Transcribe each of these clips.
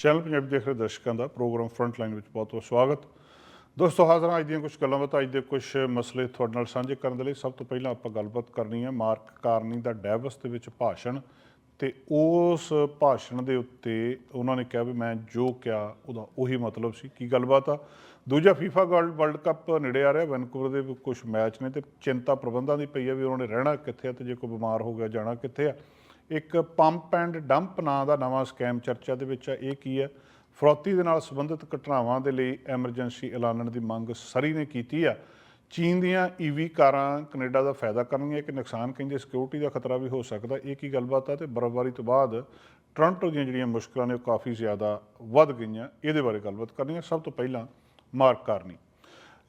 Channel Punjabi ਦੇਖ ਰਹੇ ਦਰਸ਼ਕਾਂ ਦਾ ਪ੍ਰੋਗਰਾਮ ਫਰੰਟ ਲਾਈਨ ਵਿੱਚ ਬਹੁਤ ਬਹੁਤ ਸਵਾਗਤ। ਦੋਸਤੋ, ਹਾਜ਼ਰ ਹਾਂ ਅੱਜ ਦੀਆਂ ਕੁਝ ਗੱਲਾਂ ਬਾਤਾਂ। ਅੱਜ ਦੇ ਕੁਝ ਮਸਲੇ ਤੁਹਾਡੇ ਨਾਲ ਸਾਂਝੇ ਕਰਨ ਦੇ ਲਈ ਸਭ ਤੋਂ ਪਹਿਲਾਂ ਆਪਾਂ ਗੱਲਬਾਤ ਕਰਨੀ ਹੈ ਮਾਰਕ ਕਾਰਨੀ ਦਾ ਡੈਵਸ ਦੇ ਵਿੱਚ ਭਾਸ਼ਣ ਤੇ ਉਸ ਭਾਸ਼ਣ ਦੇ ਉੱਤੇ ਉਹਨਾਂ ਨੇ ਕਿਹਾ ਵੀ ਮੈਂ ਜੋ ਕਿਹਾ ਉਹਦਾ ਉਹੀ ਮਤਲਬ ਸੀ। ਕੀ ਗੱਲਬਾਤ ਆ? ਦੂਜਾ ਫੀਫਾ ਵਰਲਡ ਕੱਪ ਨੇੜੇ ਆ ਰਿਹਾ ਵੈਨਕੂਵਰ ਦੇ ਕੁਝ ਮੈਚ ਨੇ ਤੇ ਚਿੰਤਾ ਪ੍ਰਬੰਧਾਂ ਦੀ ਪਈ ਆ ਵੀ ਉਹਨਾਂ ਨੇ ਰਹਿਣਾ ਕਿੱਥੇ ਆ ਤੇ ਜੇ ਕੋਈ ਬਿਮਾਰ ਹੋ ਗਿਆ, ਜਾਣਾ ਕਿੱਥੇ ਆ। ਇੱਕ ਪੰਪ ਐਂਡ ਡੰਪ ਨਾਂ ਦਾ ਨਵਾਂ ਸਕੈਮ ਚਰਚਾ ਦੇ ਵਿੱਚ ਆ, ਇਹ ਕੀ ਹੈ? ਫਰੋਤੀ ਦੇ ਨਾਲ ਸੰਬੰਧਿਤ ਘਟਨਾਵਾਂ ਦੇ ਲਈ ਐਮਰਜੈਂਸੀ ਐਲਾਨਣ ਦੀ ਮੰਗ ਸਰੀ ਨੇ ਕੀਤੀ ਆ। ਚੀਨ ਦੀਆਂ ਈਵੀ ਕਾਰਾਂ ਕੈਨੇਡਾ ਦਾ ਫਾਇਦਾ ਕਰਨਗੀਆਂ ਕਿ ਨੁਕਸਾਨ ਕਹਿੰਦੇ ਸਿਕਿਉਰਿਟੀ ਦਾ ਖਤਰਾ ਵੀ ਹੋ ਸਕਦਾ। ਇਹ ਕੀ ਗੱਲਬਾਤ ਆ ਤੇ ਬਰਫ਼ਬਾਰੀ ਤੋਂ ਬਾਅਦ ਟੋਰਾਂਟੋ ਦੀਆਂ ਜਿਹੜੀਆਂ ਮੁਸ਼ਕਲਾਂ ਨੇ ਉਹ ਕਾਫੀ ਜ਼ਿਆਦਾ ਵੱਧ ਗਈਆਂ। ਇਹਦੇ ਬਾਰੇ ਗੱਲਬਾਤ ਕਰਨੀ ਹੈ ਸਭ ਤੋਂ ਪਹਿਲਾਂ ਮਾਰਕ ਕਾਰਨੀ।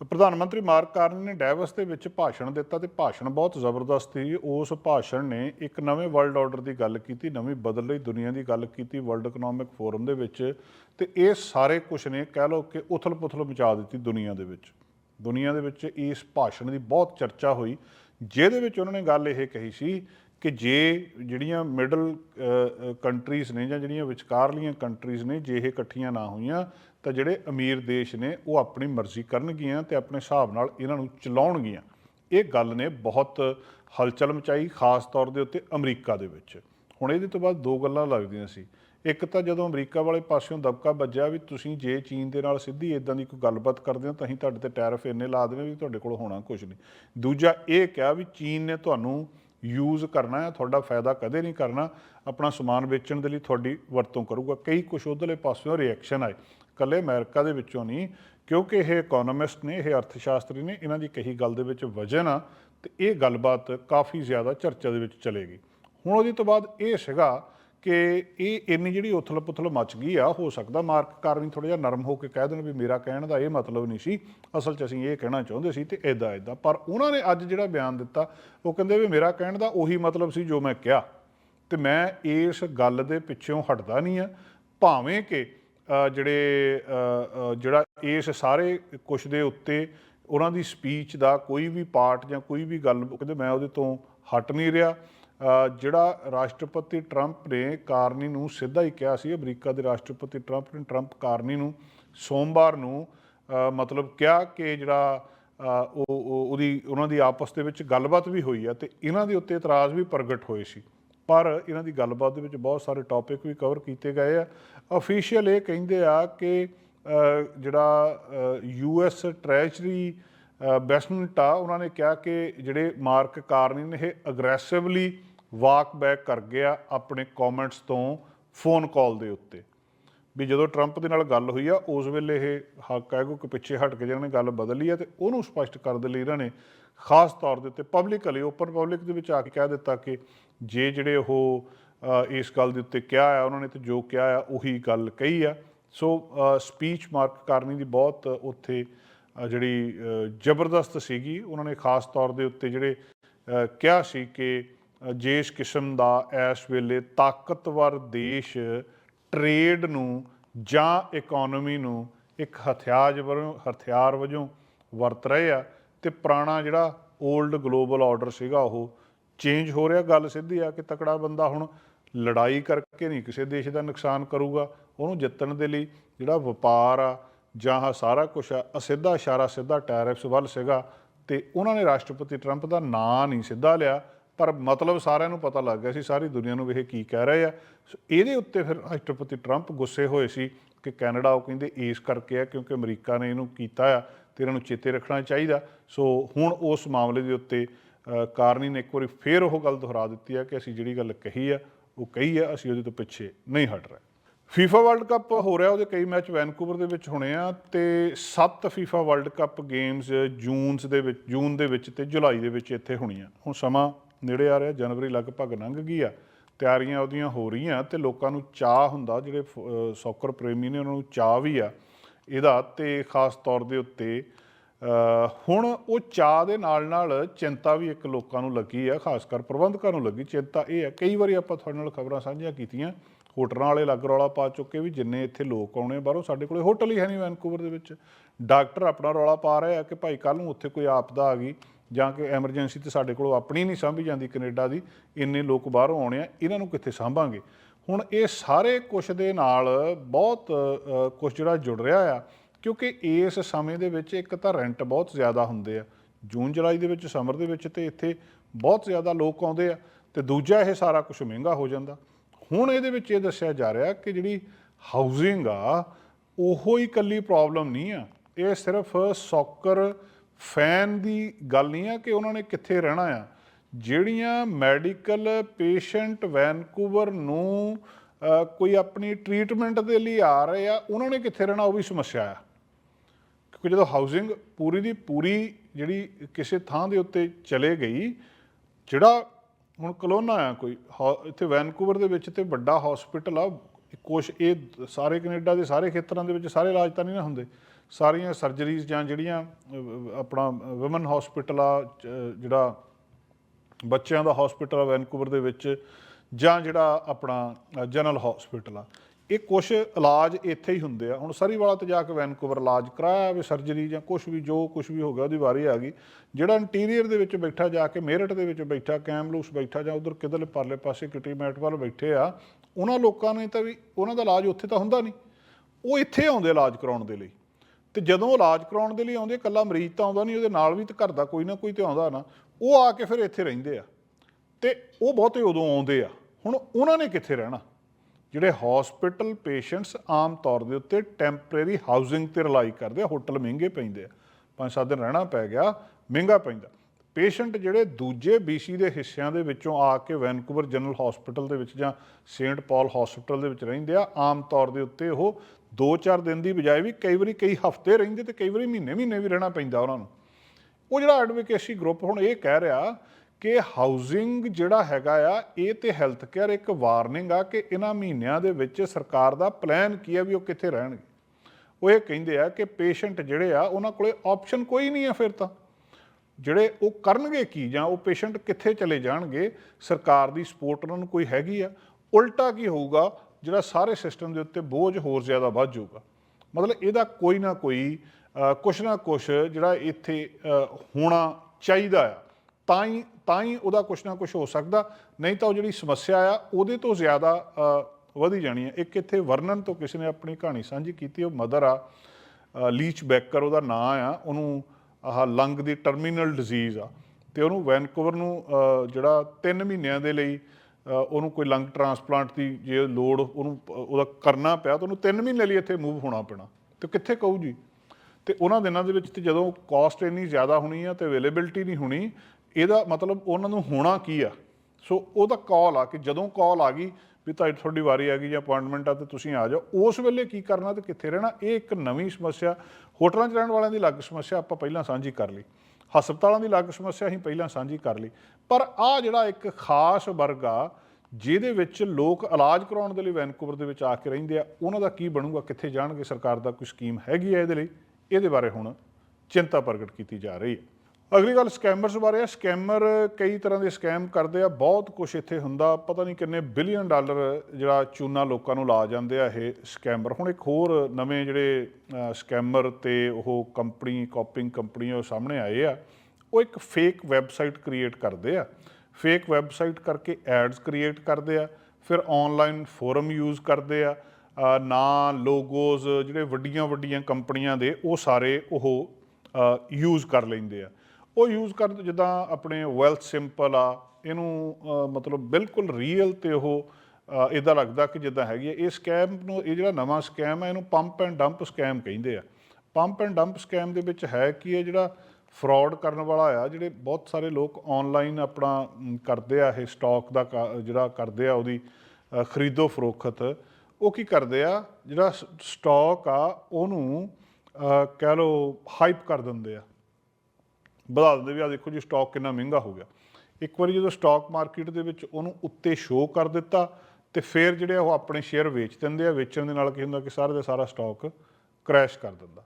ਪ੍ਰਧਾਨ ਮੰਤਰੀ ਮਾਰਕ ਕਾਰਨ ਨੇ ਡੈਵਸ ਦੇ ਵਿੱਚ ਭਾਸ਼ਣ ਦਿੱਤਾ ਤੇ ਭਾਸ਼ਣ ਬਹੁਤ ਜ਼ਬਰਦਸਤ ਸੀ। ਉਸ ਭਾਸ਼ਣ ਨੇ ਇੱਕ ਨਵੇਂ ਵਰਲਡ ਆਰਡਰ ਦੀ ਗੱਲ ਕੀਤੀ, ਨਵੀਂ ਬਦਲ ਰਹੀ ਦੁਨੀਆ ਦੀ ਗੱਲ ਕੀਤੀ ਵਰਲਡ ਇਕਨੋਮਿਕ ਫੋਰਮ ਦੇ ਵਿੱਚ ਤੇ ਇਹ ਸਾਰੇ ਕੁਝ ਨੇ ਕਹਿ ਲਓ ਕਿ ਉਥਲ-ਪੁਥਲ ਮਚਾ ਦਿੱਤੀ ਦੁਨੀਆ ਦੇ ਵਿੱਚ। ਦੁਨੀਆ ਦੇ ਵਿੱਚ ਇਸ ਭਾਸ਼ਣ ਦੀ ਬਹੁਤ ਚਰਚਾ ਹੋਈ, ਜਿਹਦੇ ਵਿੱਚ ਉਹਨਾਂ ਨੇ ਗੱਲ ਇਹ ਕਹੀ ਸੀ ਕਿ ਜੇ ਜਿਹੜੀਆਂ ਮਿਡਲ ਕੰਟਰੀਜ਼ ਨੇ ਜਾਂ ਜਿਹੜੀਆਂ ਵਿਚਕਾਰਲੀਆਂ ਕੰਟਰੀਜ਼ ਨੇ, ਜੇ ਇਹ ਇਕੱਠੀਆਂ ਨਾ ਹੋਈਆਂ, ਤਾਂ ਜਿਹੜੇ ਅਮੀਰ ਦੇਸ਼ ਨੇ, ਉਹ ਆਪਣੀ ਮਰਜ਼ੀ ਕਰਨਗੀਆਂ ਤੇ ਆਪਣੇ ਹਿਸਾਬ ਨਾਲ ਇਹਨਾਂ ਨੂੰ ਚਲਾਉਣਗੀਆਂ। ਇਹ ਗੱਲ ਨੇ ਬਹੁਤ ਹਲਚਲ ਮਚਾਈ, ਖਾਸ ਤੌਰ ਦੇ ਉੱਤੇ ਅਮਰੀਕਾ ਦੇ ਵਿੱਚ। ਹੁਣ ਇਹਦੇ ਤੋਂ ਬਾਅਦ ਦੋ ਗੱਲਾਂ ਲੱਗਦੀਆਂ ਸੀ। ਇੱਕ ਤਾਂ ਜਦੋਂ ਅਮਰੀਕਾ ਵਾਲੇ ਪਾਸਿਓਂ ਦਬਕਾ ਵੱਜਿਆ ਵੀ ਤੁਸੀਂ ਜੇ ਚੀਨ ਦੇ ਨਾਲ ਸਿੱਧੀ ਇਦਾਂ ਦੀ ਕੋਈ ਗੱਲਬਾਤ ਕਰਦੇ ਹੋ, ਤਾਂ ਅਸੀਂ ਤੁਹਾਡੇ ਤੇ ਟੈਰਿਫ ਇੰਨੇ ਲਾ ਦੇਣੇ ਵੀ ਤੁਹਾਡੇ ਕੋਲ ਹੋਣਾ ਕੁਝ ਨਹੀਂ। ਦੂਜਾ ਇਹ ਕਿਹਾ ਵੀ ਚੀਨ ਨੇ ਤੁਹਾਨੂੰ ਯੂਜ਼ ਕਰਨਾ ਹੈ, ਤੁਹਾਡਾ ਫਾਇਦਾ ਕਦੇ ਨਹੀਂ ਕਰਨਾ, ਆਪਣਾ ਸਮਾਨ ਵੇਚਣ ਦੇ ਲਈ ਤੁਹਾਡੀ ਵਰਤੋਂ ਕਰੂਗਾ। ਕਈ ਕੁਛ ਉਧਰਲੇ ਪਾਸਿਓਂ ਰਿਐਕਸ਼ਨ ਆਏ। ਕੱਲੇ ਅਮਰੀਕਾ ਦੇ ਵਿੱਚੋਂ ਨਹੀਂ, ਕਿਉਂਕਿ ਇਹ ਇਕਨੋਮਿਸਟ ਨੇ, ਇਹ ਅਰਥਸ਼ਾਸਤਰੀ ਨੇ, ਇਹਨਾਂ ਦੀ ਕਹੀ ਗੱਲ ਦੇ ਵਿੱਚ ਵਜਨ ਆ ਤੇ ਇਹ ਗੱਲਬਾਤ ਕਾਫੀ ਜ਼ਿਆਦਾ ਚਰਚਾ ਦੇ ਵਿੱਚ ਚਲੇਗੀ। ਹੁਣ ਉਹਦੇ ਤੋਂ ਬਾਅਦ ਇਹ ਸੀਗਾ ਕਿ ਇਹ ਇੰਨੀ ਜਿਹੜੀ ਉਥਲ-ਪੁਥਲ ਮਚ ਗਈ ਆ, ਹੋ ਸਕਦਾ ਮਾਰਕ ਕਾਰਨੀ ਥੋੜਾ ਜਿਹਾ ਨਰਮ ਹੋ ਕੇ ਕਹਿ ਦੇਣ ਵੀ ਮੇਰਾ ਕਹਿਣ ਦਾ ਇਹ ਮਤਲਬ ਨਹੀਂ ਸੀ, ਅਸਲ 'ਚ ਅਸੀਂ ਇਹ ਕਹਿਣਾ ਚਾਹੁੰਦੇ ਸੀ ਤੇ ਇਦਾਂ ਇਦਾਂ ਪਰ ਉਹਨਾਂ ਨੇ ਅੱਜ ਜਿਹੜਾ ਬਿਆਨ ਦਿੱਤਾ, ਉਹ ਕਹਿੰਦੇ ਵੀ ਮੇਰਾ ਕਹਿਣ ਦਾ ਉਹੀ ਮਤਲਬ ਸੀ ਜੋ ਮੈਂ ਕਿਹਾ। ਤੇ ਮੈਂ ਇਸ ਗੱਲ ਦੇ ਪਿੱਛੋਂ ਹਟਦਾ ਨਹੀਂ ਆ, ਭਾਵੇਂ ਕਿ ਜਿਹੜੇ ਜਿਹੜਾ ਇਸ ਸਾਰੇ ਕੁਛ ਦੇ ਉੱਤੇ ਉਹਨਾਂ ਦੀ ਸਪੀਚ ਦਾ ਕੋਈ ਵੀ ਪਾਰਟ ਜਾਂ ਕੋਈ ਵੀ ਗੱਲ ਕਹਿੰਦੇ ਮੈਂ ਉਹਦੇ ਤੋਂ ਹਟ ਨਹੀਂ ਰਿਹਾ। ਜਿਹੜਾ ਰਾਸ਼ਟਰਪਤੀ ਟਰੰਪ ਨੇ ਕਾਰਨੀ ਨੂੰ ਸਿੱਧਾ ਹੀ ਕਿਹਾ ਸੀ, ਅਮਰੀਕਾ ਦੇ ਰਾਸ਼ਟਰਪਤੀ ਟਰੰਪ ਨੇ ਟਰੰਪ ਕਾਰਨੀ ਨੂੰ ਸੋਮਵਾਰ ਨੂੰ ਮਤਲਬ ਕਿਹਾ ਕਿ ਜਿਹੜਾ ਉਹ ਉਹਦੀ, ਉਹਨਾਂ ਦੀ ਆਪਸ ਦੇ ਵਿੱਚ ਗੱਲਬਾਤ ਵੀ ਹੋਈ ਆ ਤੇ ਇਹਨਾਂ ਦੇ ਉੱਤੇ ਇਤਰਾਜ਼ ਵੀ ਪ੍ਰਗਟ ਹੋਏ ਸੀ। ਪਰ ਇਹਨਾਂ ਦੀ ਗੱਲਬਾਤ ਦੇ ਵਿੱਚ ਬਹੁਤ ਸਾਰੇ ਟੌਪਿਕ ਵੀ ਕਵਰ ਕੀਤੇ ਗਏ ਆ। ਅਫੀਸ਼ੀਅਲ ਇਹ ਕਹਿੰਦੇ ਆ ਕਿ ਜਿਹੜਾ ਯੂ ਐਸ ਟ੍ਰੈਜਰੀ ਬੈਸਨਟ ਆ ਉਹਨਾਂ ਨੇ ਕਿਹਾ ਕਿ ਜਿਹੜੇ ਮਾਰਕ ਕਾਰਨੀ ਨੇ, ਇਹ ਅਗਰੈਸਿਵਲੀ ਵਾਕ ਬੈਕ ਕਰ ਗਿਆ ਆਪਣੇ ਕਮੈਂਟਸ ਤੋਂ ਫੋਨ ਕਾਲ ਦੇ ਉੱਤੇ। ਵੀ ਜਦੋਂ ਟਰੰਪ ਦੇ ਨਾਲ ਗੱਲ ਹੋਈ ਆ, ਉਸ ਵੇਲੇ ਇਹ ਹੱਕ ਹੈ ਕਿ ਪਿੱਛੇ ਹਟ ਕੇ ਜਿਹਨਾਂ ਨੇ ਗੱਲ ਬਦਲੀ ਆ ਤੇ ਉਹਨੂੰ ਸਪਸ਼ਟ ਕਰਨ ਦੇ ਲਈ ਇਹਨਾਂ ਨੇ ਖਾਸ ਤੌਰ ਦੇ ਉੱਤੇ ਪਬਲਿਕਲੀ ਓਪਨ ਪਬਲਿਕ ਦੇ ਵਿੱਚ ਆ ਕੇ ਕਹਿ ਦਿੱਤਾ ਕਿ ਜੇ ਜਿਹੜੇ ਉਹ ਇਸ ਗੱਲ ਦੇ ਉੱਤੇ ਕਿਹਾ ਆ, ਉਹਨਾਂ ਨੇ ਤੇ ਜੋ ਕਿਹਾ ਆ, ਉਹੀ ਗੱਲ ਕਹੀ ਆ। ਸੋ ਸਪੀਚ ਮਾਰਕ ਕਰਨੀ ਦੀ ਬਹੁਤ ਉੱਥੇ ਜਿਹੜੀ ਜ਼ਬਰਦਸਤ ਸੀਗੀ। ਉਹਨਾਂ ਨੇ ਖਾਸ ਤੌਰ ਦੇ ਉੱਤੇ ਜਿਹੜੇ ਕਿਹਾ ਸੀ ਕਿ ਅ, ਕਿਸਮ ਦਾ ਇਸ ਵੇਲੇ ਤਾਕਤਵਰ ਦੇਸ਼ ਟ੍ਰੇਡ ਨੂੰ ਜਾਂ ਇਕਨੋਮੀ ਨੂੰ ਇੱਕ ਹਥਿਆਰ ਵਜੋਂ ਹਥਿਆਰ ਵਜੋਂ ਵਰਤ ਰਹੇ ਆ ਤੇ ਪੁਰਾਣਾ ਜਿਹੜਾ 올ਡ ਗਲੋਬਲ ਆਰਡਰ ਸੀਗਾ ਉਹ ਚੇਂਜ ਹੋ ਰਿਹਾ। ਗੱਲ ਸਿੱਧੀ ਆ ਕਿ ਤਕੜਾ ਬੰਦਾ ਹੁਣ ਲੜਾਈ ਕਰਕੇ ਨਹੀਂ ਕਿਸੇ ਦੇਸ਼ ਦਾ ਨੁਕਸਾਨ ਕਰੂਗਾ। ਉਹਨੂੰ ਜਿੱਤਣ ਦੇ ਲਈ ਜਿਹੜਾ ਵਪਾਰ ਆ ਜਾਂ ਆਹ ਸਾਰਾ ਕੁਝ ਆ ਅਸਿੱਧਾ ਇਸ਼ਾਰਾ ਸਿੱਧਾ ਟੈਰਿਫਸ ਵੱਲ ਸੀਗਾ ਤੇ ਉਹਨਾਂ ਨੇ ਰਾਸ਼ਟਰਪਤੀ ਟਰੰਪ ਦਾ ਨਾਂ ਨਹੀਂ ਸਿੱਧਾ ਲਿਆ। ਪਰ ਮਤਲਬ ਸਾਰਿਆਂ ਨੂੰ ਪਤਾ ਲੱਗ ਗਿਆ ਸੀ, ਸਾਰੀ ਦੁਨੀਆ ਨੂੰ ਵੀ ਇਹ ਕੀ ਕਹਿ ਰਹੇ ਆ। ਸੋ ਇਹਦੇ ਉੱਤੇ ਫਿਰ ਰਾਸ਼ਟਰਪਤੀ ਟਰੰਪ ਗੁੱਸੇ ਹੋਏ ਸੀ ਕਿ ਕੈਨੇਡਾ, ਉਹ ਕਹਿੰਦੇ ਇਸ ਕਰਕੇ ਆ ਕਿਉਂਕਿ ਅਮਰੀਕਾ ਨੇ ਇਹਨੂੰ ਕੀਤਾ ਆ ਤੇ ਇਹਨਾਂ ਨੂੰ ਚੇਤੇ ਰੱਖਣਾ ਚਾਹੀਦਾ। ਸੋ ਹੁਣ ਉਸ ਮਾਮਲੇ ਦੇ ਉੱਤੇ ਕਾਰਨੀ ਨੇ ਇੱਕ ਵਾਰੀ ਫੇਰ ਉਹ ਗੱਲ ਦੁਹਰਾ ਦਿੱਤੀ ਆ ਕਿ ਅਸੀਂ ਜਿਹੜੀ ਗੱਲ ਕਹੀ ਆ, ਉਹ ਕਹੀ ਆ, ਅਸੀਂ ਉਹਦੇ ਤੋਂ ਪਿੱਛੇ ਨਹੀਂ ਹਟ ਰਹੇ। ਫੀਫਾ ਵਰਲਡ ਕੱਪ ਹੋ ਰਿਹਾ, ਉਹਦੇ ਕਈ ਮੈਚ ਵੈਨਕੂਵਰ ਦੇ ਵਿੱਚ ਹੋਣੇ ਆ ਤੇ 7 ਫੀਫਾ ਵਰਲਡ ਕੱਪ ਗੇਮਸ ਜੂਨਸ ਦੇ ਵਿੱਚ, ਜੂਨ ਦੇ ਵਿੱਚ ਤੇ ਜੁਲਾਈ ਦੇ ਵਿੱਚ ਇੱਥੇ ਹੋਣੀਆਂ। ਹੁਣ ਸਮਾਂ ਨੇੜੇ ਆ ਰਿਹਾ, ਜਨਵਰੀ ਲਗਭਗ ਲੰਘ ਗਈ ਆ। ਤਿਆਰੀਆਂ ਉਹਦੀਆਂ ਹੋ ਰਹੀਆਂ ਤੇ ਲੋਕਾਂ ਨੂੰ ਚਾਹ ਹੁੰਦਾ, ਜਿਹੜੇ ਸੌਕਰ ਪ੍ਰੇਮੀ ਨੇ ਉਹਨਾਂ ਨੂੰ ਚਾਹ ਵੀ ਆ ਇਹਦਾ ਤੇ ਖਾਸ ਤੌਰ ਦੇ ਉੱਤੇ ਹੁਣ ਉਹ ਚਾਹ ਦੇ ਨਾਲ ਨਾਲ ਚਿੰਤਾ ਵੀ ਇੱਕ ਲੋਕਾਂ ਨੂੰ ਲੱਗੀ ਆ, ਖਾਸ ਕਰ ਪ੍ਰਬੰਧਕਾਂ ਨੂੰ ਲੱਗੀ। ਚਿੰਤਾ ਇਹ ਆ, ਕਈ ਵਾਰੀ ਆਪਾਂ ਤੁਹਾਡੇ ਨਾਲ ਖਬਰਾਂ ਸਾਂਝੀਆਂ ਕੀਤੀਆਂ, ਹੋਟਲਾਂ ਵਾਲੇ ਲੱਗ ਰੌਲਾ ਪਾ ਚੁੱਕੇ ਵੀ ਜਿੰਨੇ ਇੱਥੇ ਲੋਕ ਆਉਣੇ ਬਾਹਰੋਂ ਸਾਡੇ ਕੋਲੇ ਹੋਟਲ ਹੀ ਹੈ ਨਹੀਂ ਵੈਨਕੂਵਰ ਦੇ ਵਿੱਚ। ਡਾਕਟਰ ਆਪਣਾ ਰੌਲਾ ਪਾ ਰਿਹਾ ਕਿ ਭਾਈ ਕੱਲ ਨੂੰ ਉੱਥੇ ਕੋਈ ਆਪਦਾ ਆ ਗਈ ਜਾਂ ਕਿ ਐਮਰਜੈਂਸੀ ਤੇ ਸਾਡੇ ਕੋਲ ਆਪਣੀ ਨਹੀਂ ਸਾਂਭੀ ਜਾਂਦੀ ਕੈਨੇਡਾ ਦੀ ਇੰਨੇ ਲੋਕ ਬਾਹਰੋਂ ਆਉਣੇ ਆ ਇਹਨਾਂ ਨੂੰ ਕਿੱਥੇ ਸਾਂਭਾਂਗੇ? ਹੁਣ ਇਹ ਸਾਰੇ ਕੁਛ ਦੇ ਨਾਲ ਬਹੁਤ ਅ, ਕੁਛ ਜਿਹੜਾ ਜੁੜ ਰਿਹਾ ਆ ਕਿਉਂਕਿ ਇਸ ਸਮੇਂ ਦੇ ਵਿੱਚ ਇੱਕ ਤਾਂ ਰੈਂਟ ਬਹੁਤ ਜ਼ਿਆਦਾ ਹੁੰਦੇ ਆ ਜੂਨ ਜੁਲਾਈ ਦੇ ਵਿੱਚ ਸਮਰ ਦੇ ਵਿੱਚ ਤੇ ਇੱਥੇ ਬਹੁਤ ਜ਼ਿਆਦਾ ਲੋਕ ਆਉਂਦੇ ਆ ਤੇ ਦੂਜਾ ਇਹ ਸਾਰਾ ਕੁਝ ਮਹਿੰਗਾ ਹੋ ਜਾਂਦਾ। ਹੁਣ ਇਹਦੇ ਵਿੱਚ ਇਹ ਦੱਸਿਆ ਜਾ ਰਿਹਾ ਕਿ ਜਿਹੜੀ ਹਾਊਸਿੰਗ ਆ ਉਹੋ ਹੀ ਇਕੱਲੀ ਪ੍ਰੋਬਲਮ ਨਹੀਂ ਆ ਇਹ ਸਿਰਫ ਸੌਕਰ ਫੈਨ ਦੀ ਗੱਲ ਨਹੀਂ ਆ ਕਿ ਉਹਨਾਂ ਨੇ ਕਿੱਥੇ ਰਹਿਣਾ ਆ। ਜਿਹੜੀਆਂ ਮੈਡੀਕਲ ਪੇਸ਼ੈਂਟ ਵੈਨਕੂਵਰ ਨੂੰ ਕੋਈ ਆਪਣੀ ਟ੍ਰੀਟਮੈਂਟ ਦੇ ਲਈ ਆ ਰਹੇ ਆ, ਉਹਨਾਂ ਨੇ ਕਿੱਥੇ ਰਹਿਣਾ ਉਹ ਵੀ ਸਮੱਸਿਆ ਆ। ਕਿਉਂਕਿ ਜਦੋਂ ਹਾਊਸਿੰਗ ਪੂਰੀ ਦੀ ਪੂਰੀ ਜਿਹੜੀ ਕਿਸੇ ਥਾਂ ਦੇ ਉੱਤੇ ਚਲੇ ਗਈ, ਜਿਹੜਾ ਹੁਣ ਕਲੋਨਾ ਆ ਕੋਈ, ਹੋ- ਇੱਥੇ ਵੈਨਕੂਵਰ ਦੇ ਵਿੱਚ ਤੇ ਵੱਡਾ ਹਸਪੀਟਲ ਆ, ਕੁਛ ਇਹ ਸਾਰੇ ਕੈਨੇਡਾ ਦੇ ਸਾਰੇ ਖੇਤਰਾਂ ਦੇ ਵਿੱਚ ਸਾਰੇ ਇਲਾਜ ਤਾਂ ਨਹੀਂ ਨਾ ਹੁੰਦੇ। ਸਾਰੀਆਂ ਸਰਜਰੀਜ਼ ਜਾਂ ਜਿਹੜੀਆਂ ਆਪਣਾ ਔਮਨ ਹਸਪੀਟਲ ਆ ਜਿਹੜਾ ਬੱਚਿਆਂ ਦਾ ਹਸਪੀਟਲ ਆ ਵੈਨਕੂਵਰ ਦੇ ਵਿੱਚ, ਜਾਂ ਜਿਹੜਾ ਆਪਣਾ ਜਨਰਲ ਹਸਪੀਟਲ ਆ। ਇਹ ਕੁਝ ਇਲਾਜ ਇੱਥੇ ਹੀ ਹੁੰਦੇ ਆ। ਹੁਣ ਸਰੀਵਾਲਾ ਤੇ ਜਾ ਕੇ ਵੈਨਕੂਵਰ ਇਲਾਜ ਕਰਾਇਆ ਵੀ ਸਰਜਰੀ ਜਾਂ ਕੁਝ ਵੀ, ਜੋ ਕੁਝ ਵੀ ਹੋ ਗਿਆ, ਉਹਦੀ ਵਾਰੀ ਆ ਗਈ। ਜਿਹੜਾ ਇੰਟੀਰੀਅਰ ਦੇ ਵਿੱਚ ਬੈਠਾ ਜਾ ਕੇ ਮੇਰਠ ਦੇ ਵਿੱਚ ਬੈਠਾ ਕੈਮਲੂਸ ਬੈਠਾ, ਜਾਂ ਉਧਰ ਕਿਧਰਲੇ ਪਰਲੇ ਪਾਸੇ ਕਿਟੀ ਮੈਟ ਵੱਲ ਬੈਠੇ ਆ, ਉਹਨਾਂ ਲੋਕਾਂ ਨੇ ਤਾਂ ਵੀ, ਉਹਨਾਂ ਦਾ ਇਲਾਜ ਉੱਥੇ ਤਾਂ ਹੁੰਦਾ ਨਹੀਂ। ਉਹ ਇੱਥੇ ਆਉਂਦੇ ਇਲਾਜ ਕਰਾਉਣ ਦੇ ਲਈ। ਤੇ ਜਦੋਂ ਇਲਾਜ ਕਰਾਉਣ ਦੇ ਲਈ ਆਉਂਦੇ, ਇਕੱਲਾ ਮਰੀਜ਼ ਤਾਂ ਆਉਂਦਾ ਨਹੀਂ, ਉਹਦੇ ਨਾਲ ਵੀ ਤੇ ਘਰ ਦਾ ਕੋਈ ਨਾ ਕੋਈ ਤੇ ਆਉਂਦਾ ਨਾ। ਉਹ ਆ ਕੇ ਫਿਰ ਇੱਥੇ ਰਹਿੰਦੇ ਆ। ਤੇ ਉਹ ਬਹੁਤੇ ਉਦੋਂ ਆਉਂਦੇ ਆ। ਹੁਣ ਉਹਨਾਂ ਨੇ ਕਿੱਥੇ ਰਹਿਣਾ? ਜਿਹੜੇ ਹਸਪੀਟਲ ਪੇਸ਼ੈਂਟਸ ਆਮ ਤੌਰ ਦੇ ਉੱਤੇ ਟੈਂਪਰੇਰੀ ਹਾਊਸਿੰਗ ਤੇ ਰਿਲਾਈ ਕਰਦੇ ਆ, ਹੋਟਲ ਮਹਿੰਗੇ ਪੈਂਦੇ ਆ। ਪੰਜ ਸੱਤ ਦਿਨ ਰਹਿਣਾ ਪੈ ਗਿਆ, ਮਹਿੰਗਾ ਪੈਂਦਾ। ਪੇਸ਼ੈਂਟ ਜਿਹੜੇ ਦੂਜੇ BC ਦੇ ਹਿੱਸਿਆਂ ਦੇ ਵਿੱਚੋਂ ਆ ਕੇ ਵੈਨਕੂਵਰ ਜਨਰਲ ਹਸਪੀਟਲ ਦੇ ਵਿੱਚ ਜਾਂ ਸੇਂਟ ਪਾਲ ਹਸਪੀਟਲ ਦੇ ਵਿੱਚ ਰਹਿੰਦੇ ਆ, ਆਮ ਤੌਰ ਦੇ ਉੱਤੇ ਉਹ 2-4 ਦਿਨ ਦੀ ਬਜਾਏ ਵੀ ਕਈ ਵਾਰੀ ਕਈ ਹਫ਼ਤੇ ਰਹਿੰਦੇ ਤੇ ਕਈ ਵਾਰੀ ਮਹੀਨੇ ਮਹੀਨੇ ਵੀ ਰਹਿਣਾ ਪੈਂਦਾ ਉਹਨਾਂ ਨੂੰ। ਉਹ ਜਿਹੜਾ ਐਡਵੋਕੇਸੀ ਗਰੁੱਪ ਹੁਣ ਇਹ ਕਹਿ ਰਿਹਾ ਕਿ ਹਾਊਸਿੰਗ ਜਿਹੜਾ ਹੈਗਾ ਆ, ਇਹ ਤੇ ਹੈਲਥ ਕੇਅਰ ਇੱਕ ਵਾਰਨਿੰਗ ਆ ਕਿ ਇਹਨਾਂ ਮਹੀਨਿਆਂ ਦੇ ਵਿੱਚ ਸਰਕਾਰ ਦਾ ਪਲਾਨ ਕੀ ਆ ਵੀ ਉਹ ਕਿੱਥੇ ਰਹਿਣਗੇ। ਉਹ ਇਹ ਕਹਿੰਦੇ ਆ ਕਿ ਪੇਸ਼ੈਂਟ ਜਿਹੜੇ ਆ, ਉਹਨਾਂ ਕੋਲੇ ਆਪਸ਼ਨ ਕੋਈ ਨਹੀਂ ਆ ਫਿਰ ਤਾਂ। ਜਿਹੜੇ ਉਹ ਕਰਨਗੇ ਕੀ ਜਾਂ ਉਹ ਪੇਸ਼ੈਂਟ ਕਿੱਥੇ ਚਲੇ ਜਾਣਗੇ, ਸਰਕਾਰ ਦੀ ਸਪੋਰਟ ਉਹਨਾਂ ਨੂੰ ਕੋਈ ਹੈਗੀ ਆ। ਉਲਟਾ ਕੀ ਹੋਊਗਾ ਜਿਹੜਾ ਸਾਰੇ ਸਿਸਟਮ ਦੇ ਉੱਤੇ ਬੋਝ ਹੋਰ ਜ਼ਿਆਦਾ ਵੱਧ ਜਾਊਗਾ। ਮਤਲਬ ਇਹਦਾ ਕੋਈ ਨਾ ਕੋਈ ਕੁਛ ਨਾ ਕੁਛ ਜਿਹੜਾ ਇੱਥੇ ਹੋਣਾ ਚਾਹੀਦਾ ਆ। ਤਾਂ ਹੀ ਤਾਂ ਹੀ ਉਹਦਾ ਕੁਛ ਨਾ ਕੁਛ ਹੋ ਸਕਦਾ। ਨਹੀਂ ਤਾਂ ਉਹ ਜਿਹੜੀ ਸਮੱਸਿਆ ਆ, ਉਹਦੇ ਤੋਂ ਜ਼ਿਆਦਾ ਵਧੀ ਜਾਣੀ ਹੈ ਇੱਕ ਇੱਥੇ ਵਰਣਨ ਤੋਂ ਕਿਸੇ ਨੇ ਆਪਣੀ ਕਹਾਣੀ ਸਾਂਝੀ ਕੀਤੀ, ਉਹ ਮਦਰ ਆ ਲੀਚ ਬੈਕਰ ਉਹਦਾ ਨਾਂ ਆ। ਉਹਨੂੰ ਆਹ ਲੰਗ ਦੀ ਟਰਮੀਨਲ ਡਿਜ਼ੀਜ਼ ਆ। ਤੇ ਉਹਨੂੰ ਵੈਨਕੂਵਰ ਨੂੰ ਜਿਹੜਾ 3 ਮਹੀਨਿਆਂ ਦੇ ਲਈ ਉਹਨੂੰ ਕੋਈ ਲੰਗ ਟ੍ਰਾਂਸਪਲਾਂਟ ਦੀ ਜੇ ਲੋੜ ਉਹਨੂੰ, ਉਹਦਾ ਕਰਨਾ ਪਿਆ ਤਾਂ ਉਹਨੂੰ 3 ਮਹੀਨੇ ਲਈ ਇੱਥੇ ਮੂਵ ਹੋਣਾ ਪੈਣਾ। ਤੇ ਕਿੱਥੇ ਕਹੂ ਜੀ? ਤੇ ਉਹਨਾਂ ਦਿਨਾਂ ਦੇ ਵਿੱਚ ਤੇ ਜਦੋਂ ਕਾਸਟ ਇੰਨੀ ਜ਼ਿਆਦਾ ਹੋਣੀ ਆ ਤੇ ਅਵੇਲੇਬਿਲਟੀ ਨਹੀਂ ਹੋਣੀ, ਇਹਦਾ ਮਤਲਬ ਉਹਨਾਂ ਨੂੰ ਹੋਣਾ ਕੀ ਆ? ਸੋ ਉਹਦਾ ਕਾਲ ਆ ਕਿ ਜਦੋਂ ਕਾਲ ਆ ਗਈ ਵੀ ਤੁਹਾਡੀ ਤੁਹਾਡੀ ਵਾਰੀ ਆ ਗਈ ਜਾਂ ਅਪਾਇੰਟਮੈਂਟ ਆ ਤੇ ਤੁਸੀਂ ਆ ਜਾਓ, ਉਸ ਵੇਲੇ ਕੀ ਕਰਨਾ ਤੇ ਕਿੱਥੇ ਰਹਿਣਾ? ਇਹ ਇੱਕ ਨਵੀਂ ਸਮੱਸਿਆ, ਹੋਟਲਾਂ 'ਚ ਰਹਿਣ ਵਾਲਿਆਂ ਦੀ ਅਲੱਗ ਸਮੱਸਿਆ, ਆਪਾਂ ਪਹਿਲਾਂ ਸਾਂਝੀ ਕਰ ਲਈ। ਹਸਪਤਾਲਾਂ ਦੀ ਅਲੱਗ ਸਮੱਸਿਆ ਅਸੀਂ ਪਹਿਲਾਂ ਸਾਂਝੀ ਕਰ ਲਈ। ਪਰ ਆ ਜਿਹੜਾ ਇੱਕ ਖਾਸ ਵਰਗ ਆ, ਜਿਹਦੇ ਵਿੱਚ ਲੋਕ ਇਲਾਜ ਕਰਾਉਣ ਦੇ ਲਈ ਵੈਨਕੂਵਰ ਦੇ ਵਿੱਚ ਆ ਕੇ ਰਹਿੰਦੇ ਆ, ਉਹਨਾਂ ਦਾ ਕੀ ਬਣੂਗਾ, ਕਿੱਥੇ ਜਾਣਗੇ? ਸਰਕਾਰ ਦਾ ਕੋਈ ਸਕੀਮ ਹੈਗੀ ਹੈ ਇਹਦੇ ਲਈ? ਇਹਦੇ ਬਾਰੇ ਹੁਣ ਚਿੰਤਾ ਪ੍ਰਗਟ ਕੀਤੀ ਜਾ ਰਹੀ ਹੈ। ਅਗਲੀ ਗੱਲ ਸਕੈਮਰਸ ਬਾਰੇ ਆ। ਸਕੈਮਰ ਕਈ ਤਰ੍ਹਾਂ ਦੇ ਸਕੈਮ ਕਰਦੇ ਆ। ਬਹੁਤ ਕੁਝ ਇੱਥੇ ਹੁੰਦਾ। ਪਤਾ ਨਹੀਂ ਕਿੰਨੇ ਬਿਲੀਅਨ ਡਾਲਰ ਜਿਹੜਾ ਚੂਨਾ ਲੋਕਾਂ ਨੂੰ ਲਾ ਜਾਂਦੇ ਆ ਇਹ ਸਕੈਮਰ। ਹੁਣ ਇੱਕ ਹੋਰ ਨਵੇਂ ਜਿਹੜੇ ਸਕੈਮਰ ਤੇ ਉਹ ਕੰਪਨੀ, ਕਾਪਿੰਗ ਕੰਪਨੀ ਉਹ ਸਾਹਮਣੇ ਆਏ ਆ। ਉਹ ਇੱਕ ਫੇਕ ਵੈਬਸਾਈਟ ਕ੍ਰੀਏਟ ਕਰਦੇ ਆ। ਫੇਕ ਵੈਬਸਾਈਟ ਕਰਕੇ ਐਡਸ ਕ੍ਰੀਏਟ ਕਰਦੇ ਆ। ਫਿਰ ਆਨਲਾਈਨ ਫੋਰਮ ਯੂਜ਼ ਕਰਦੇ ਆ। ਨਾ, ਲੋਗੋਜ਼, ਜਿਹੜੇ ਵੱਡੀਆਂ ਵੱਡੀਆਂ ਕੰਪਨੀਆਂ ਦੇ ਉਹ ਸਾਰੇ ਉਹ ਯੂਜ਼ ਕਰ ਲੈਂਦੇ ਆ। ਉਹ ਯੂਜ਼ ਕਰ ਜਿੱਦਾਂ ਆਪਣੇ ਵੈਲਥ ਸਿੰਪਲ ਆ, ਇਹਨੂੰ ਮਤਲਬ ਬਿਲਕੁਲ ਰੀਅਲ ਤੇ ਉਹ ਇਦਾਂ ਲੱਗਦਾ ਕਿ ਜਿੱਦਾਂ ਹੈਗੀ ਹੈ ਇਹ ਸਕੈਮ ਨੂੰ, ਇਹ ਜਿਹੜਾ ਨਵਾਂ ਸਕੈਮ ਹੈ ਇਹਨੂੰ ਪੰਪ ਐਂਡ ਡੰਪ ਸਕੈਮ ਕਹਿੰਦੇ ਆ। ਪੰਪ ਐਂਡ ਡੰਪ ਸਕੈਮ ਦੇ ਵਿੱਚ ਹੈ ਕਿ ਇਹ ਜਿਹੜਾ ਫਰਾਡ ਕਰਨ ਵਾਲਾ ਆ, ਜਿਹੜੇ ਬਹੁਤ ਸਾਰੇ ਲੋਕ ਆਨਲਾਈਨ ਆਪਣਾ ਕਰਦੇ ਆ, ਇਹ ਸਟਾਕ ਦਾ ਕਾ- ਜਿਹੜਾ ਕਰਦੇ ਆ ਉਹਦੀ ਖਰੀਦੋ ਫਰੋਖਤ, ਉਹ ਕੀ ਕਰਦੇ ਆ, ਜਿਹੜਾ ਸਟਾਕ ਆ, ਉਹਨੂੰ ਕਹਿ ਲਓ ਹਾਈਪ ਕਰ ਦਿੰਦੇ ਆ। ਵਧਾ ਦਿੰਦੇ ਵੀ ਆ ਦੇਖੋ ਜੀ ਸਟਾਕ ਕਿੰਨਾ ਮਹਿੰਗਾ ਹੋ ਗਿਆ। ਇੱਕ ਵਾਰੀ ਜਦੋਂ ਸਟਾਕ ਮਾਰਕੀਟ ਦੇ ਵਿੱਚ ਉਹਨੂੰ ਉੱਤੇ ਸ਼ੋਅ ਕਰ ਦਿੱਤਾ ਤੇ ਫਿਰ ਜਿਹੜੇ ਆ ਉਹ ਆਪਣੇ ਸ਼ੇਅਰ ਵੇਚ ਦਿੰਦੇ ਆ, ਵੇਚਣ ਦੇ ਨਾਲ ਕੀ ਹੁੰਦਾ ਕਿ ਸਾਰਾ ਦਾ ਸਾਰਾ ਸਟਾਕ ਕ੍ਰੈਸ਼ ਕਰ ਦਿੰਦਾ।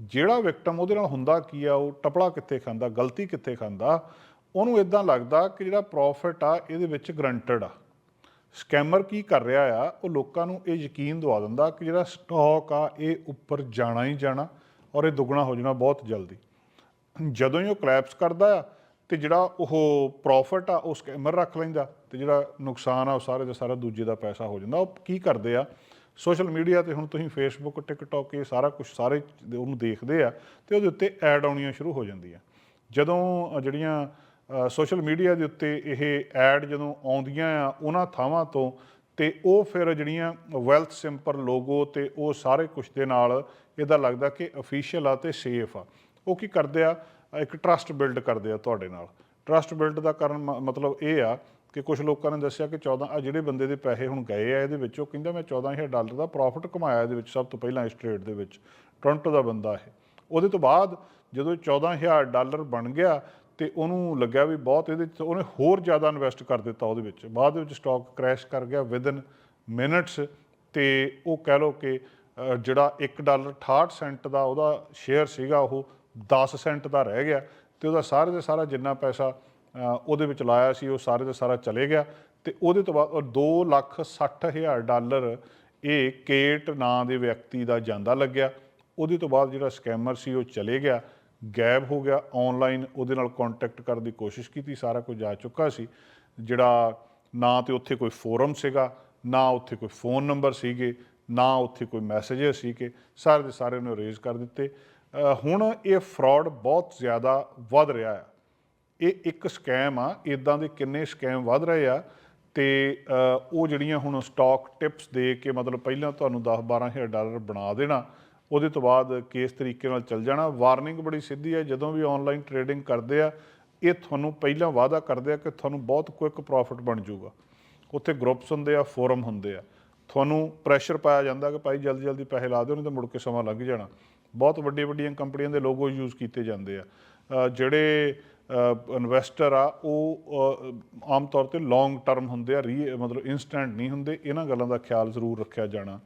ਜਿਹੜਾ ਵਿਕਟਮ ਉਹਦੇ ਨਾਲ ਹੁੰਦਾ ਕੀ ਆ, ਉਹ ਟਪਲਾ ਕਿੱਥੇ ਖਾਂਦਾ, ਗਲਤੀ ਕਿੱਥੇ ਖਾਂਦਾ, ਉਹਨੂੰ ਇਦਾਂ ਲੱਗਦਾ ਕਿ ਜਿਹੜਾ ਪ੍ਰੋਫਿਟ ਆ ਇਹਦੇ ਵਿੱਚ ਗਰੰਟਡ ਆ। ਸਕੈਮਰ ਕੀ ਕਰ ਰਿਹਾ ਆ, ਉਹ ਲੋਕਾਂ ਨੂੰ ਇਹ ਯਕੀਨ ਦਵਾ ਦਿੰਦਾ ਕਿ ਜਿਹੜਾ ਸਟਾਕ ਆ, ਇਹ ਉੱਪਰ ਜਾਣਾ ਹੀ ਜਾਣਾ ਔਰ ਇਹ ਦੁੱਗਣਾ ਹੋ ਜਾਣਾ ਬਹੁਤ ਜਲਦੀ। ਜਦੋਂ ਹੀ ਉਹ ਕਲੈਪਸ ਕਰਦਾ ਆ ਤੇ ਜਿਹੜਾ ਉਹ ਪ੍ਰੋਫਿਟ ਆ, ਉਹ ਸਕੈਮਰ ਰੱਖ ਲੈਂਦਾ ਤੇ ਜਿਹੜਾ ਨੁਕਸਾਨ ਆ, ਉਹ ਸਾਰੇ ਦਾ ਸਾਰਾ ਦੂਜੇ ਦਾ ਪੈਸਾ ਹੋ ਜਾਂਦਾ। ਉਹ ਕੀ ਕਰਦੇ ਆ? ਸੋਸ਼ਲ ਮੀਡੀਆ ਤੇ ਹੁਣ ਤੁਸੀਂ ਫੇਸਬੁੱਕ ਟਿਕਟੌਕ ਇਹ ਸਾਰਾ ਕੁਝ ਸਾਰੇ ਉਹਨੂੰ ਦੇਖਦੇ ਆ ਤੇ ਉਹਦੇ ਉੱਤੇ ਐਡ ਆਉਣੀਆਂ ਸ਼ੁਰੂ ਹੋ ਜਾਂਦੀਆਂ। ਜਦੋਂ ਜਿਹੜੀਆਂ ਸੋਸ਼ਲ ਮੀਡੀਆ ਦੇ ਉੱਤੇ ਇਹ ਐਡ ਜਦੋਂ ਆਉਂਦੀਆਂ ਆ, ਉਹਨਾਂ ਥਾਵਾਂ ਤੋਂ ਤੇ ਉਹ ਫਿਰ ਜਿਹੜੀਆਂ ਵੈਲਥ ਸਿੰਪਰ ਲੋਗੋ ਤੇ ਉਹ ਸਾਰੇ ਕੁਝ ਦੇ ਨਾਲ ਇਹਦਾ ਲੱਗਦਾ ਕਿ ਅਫੀਸ਼ੀਅਲ ਆ ਤੇ ਸੇਫ ਆ। ਉਹ ਕੀ ਕਰਦੇ ਆ? ਇੱਕ ਟਰਸਟ ਬਿਲਡ ਕਰਦੇ ਆ ਤੁਹਾਡੇ ਨਾਲ। ਟਰਸਟ ਬਿਲਡ ਦਾ ਕਾਰਨ ਮ- ਮਤਲਬ ਇਹ ਆ ਕਿ ਕੁਝ ਲੋਕਾਂ ਨੇ ਦੱਸਿਆ ਕਿ 14 ਆ ਜਿਹੜੇ ਬੰਦੇ ਦੇ ਪੈਸੇ ਹੁਣ ਗਏ ਆ ਇਹਦੇ ਵਿੱਚ ਉਹ ਕਹਿੰਦਾ ਮੈਂ 14000 ਡਾਲਰ ਦਾ ਪ੍ਰੋਫਿਟ ਕਮਾਇਆ ਇਹਦੇ ਵਿੱਚ ਸਭ ਤੋਂ ਪਹਿਲਾਂ ਇਸ ਟ੍ਰੇਡ ਦੇ ਵਿੱਚ। ਟੋਰਾਂਟੋ ਦਾ ਬੰਦਾ ਇਹ। ਉਹਦੇ ਤੋਂ ਬਾਅਦ ਜਦੋਂ 14000 ਡਾਲਰ ਬਣ ਗਿਆ ਤੇ ਉਹਨੂੰ ਲੱਗਿਆ ਵੀ ਬਹੁਤ ਇਹਦੇ ਚ, ਉਹਨੇ ਹੋਰ ਜ਼ਿਆਦਾ ਇਨਵੈਸਟ ਕਰ ਦਿੱਤਾ ਉਹਦੇ ਵਿੱਚ। ਬਾਅਦ ਵਿੱਚ ਸਟਾਕ ਕ੍ਰੈਸ਼ ਕਰ ਗਿਆ ਵਿਦਨ ਮਿੰਟਸ ਤੇ ਉਹ ਕਹਿ ਲਓ ਕਿ ਜਿਹੜਾ 1 ਡਾਲਰ 68 ਸੈਂਟ ਦਾ ਉਹਦਾ ਸ਼ੇਅਰ ਸੀਗਾ ਉਹ 10 ਸੈਂਟ ਦਾ ਰਹਿ ਗਿਆ ਤੇ ਉਹਦਾ ਸਾਰੇ ਦਾ ਸਾਰਾ ਜਿੰਨਾ ਪੈਸਾ ਉਹਦੇ ਵਿੱਚ ਲਾਇਆ ਸੀ, ਉਹ ਸਾਰੇ ਦਾ ਸਾਰਾ ਚਲੇ ਗਿਆ ਤੇ ਉਹਦੇ ਤੋਂ ਬਾਅਦ ਉਹ 2 ਲੱਖ 60 ਹਜ਼ਾਰ ਡਾਲਰ ਇਹ ਕੇਟ ਨਾਂ ਦੇ ਵਿਅਕਤੀ ਦਾ ਜਾਂਦਾ ਲੱਗਿਆ। ਉਹਦੇ ਤੋਂ ਬਾਅਦ ਜਿਹੜਾ ਸਕੈਮਰ ਸੀ, ਉਹ ਚਲੇ ਗਿਆ, ਗਾਇਬ ਹੋ ਗਿਆ। ਆਨਲਾਈਨ ਉਹਦੇ ਨਾਲ ਕੰਟੈਕਟ ਕਰਨ ਦੀ ਕੋਸ਼ਿਸ਼ ਕੀਤੀ, ਸਾਰਾ ਕੁਝ ਜਾ ਚੁੱਕਾ ਸੀ। ਜਿਹੜਾ ਨਾ ਤੇ ਉੱਥੇ ਕੋਈ ਫੋਰਮ ਸੀਗਾ, ਨਾ ਉੱਥੇ ਕੋਈ ਫੋਨ ਨੰਬਰ ਸੀਗੇ, ਨਾ ਉੱਥੇ ਕੋਈ ਮੈਸੇਜ ਸੀਗੇ, ਸਾਰੇ ਦੇ ਸਾਰੇ ਉਹਨੇ ਰੇਜ਼ ਕਰ ਦਿੱਤੇ। ਹੁਣ ਇਹ ਫਰਾਡ ਬਹੁਤ ਜ਼ਿਆਦਾ ਵੱਧ ਰਿਹਾ ਹੈ। ਇਹ ਇੱਕ ਸਕੈਮ ਆ ਇਦਾਂ ਦੇ ਕਿੰਨੇ ਸਕੈਮ ਵੱਧ ਰਹੇ ਆ ਤੇ ਉਹ ਜਿਹੜੀਆਂ ਹੁਣ ਸਟਾਕ ਟਿਪਸ ਦੇ ਕੇ ਮਤਲਬ ਪਹਿਲਾਂ ਤੁਹਾਨੂੰ 10 12000 ਡਾਲਰ ਬਣਾ ਦੇਣਾ, ਉਹਦੇ ਤੋਂ ਬਾਅਦ ਕਿਸ ਤਰੀਕੇ ਨਾਲ ਚੱਲ ਜਾਣਾ ਵਾਰਨਿੰਗ ਬੜੀ ਸਿੱਧੀ ਹੈ ਜਦੋਂ ਵੀ ਆਨਲਾਈਨ ਟ੍ਰੇਡਿੰਗ ਕਰਦੇ ਆ, ਇਹ ਤੁਹਾਨੂੰ ਪਹਿਲਾਂ ਵਾਅਦਾ ਕਰਦੇ ਆ ਕਿ ਤੁਹਾਨੂੰ ਬਹੁਤ ਕੁਇਕ ਪ੍ਰੋਫਿਟ ਬਣ ਜਾਊਗਾ। ਉੱਥੇ ਗਰੁੱਪਸ ਹੁੰਦੇ ਆ ਫੋਰਮ ਹੁੰਦੇ ਆ। ਤੁਹਾਨੂੰ ਪ੍ਰੈਸ਼ਰ ਪਾਇਆ ਜਾਂਦਾ ਕਿ ਭਾਈ ਜਲਦੀ ਜਲਦੀ ਪੈਸੇ ਲਾ ਦਿਓ, ਨਹੀਂ ਤਾਂ ਮੁੜ ਕੇ ਸਮਾਂ ਲੱਗ ਜਾਣਾ। ਬਹੁਤ ਵੱਡੀ ਵੱਡੀਆਂ ਕੰਪਨੀਆਂ ਦੇ ਲੋਗੋ ਯੂਜ਼ ਕੀਤੇ ਜਾਂਦੇ ਆ। ਜਿਹੜੇ ਇਨਵੈਸਟਰ ਆ, ਉਹ ਆਮ ਤੌਰ ਤੇ ਲੌਂਗ ਟਰਮ ਹੁੰਦੇ ਆ ਰੀ ਮਤਲਬ ਇਨਸਟੈਂਟ ਨਹੀਂ ਹੁੰਦੇ। ਇਹਨਾਂ ਗੱਲਾਂ ਦਾ ਖਿਆਲ ਜ਼ਰੂਰ ਰੱਖਿਆ ਜਾਣਾ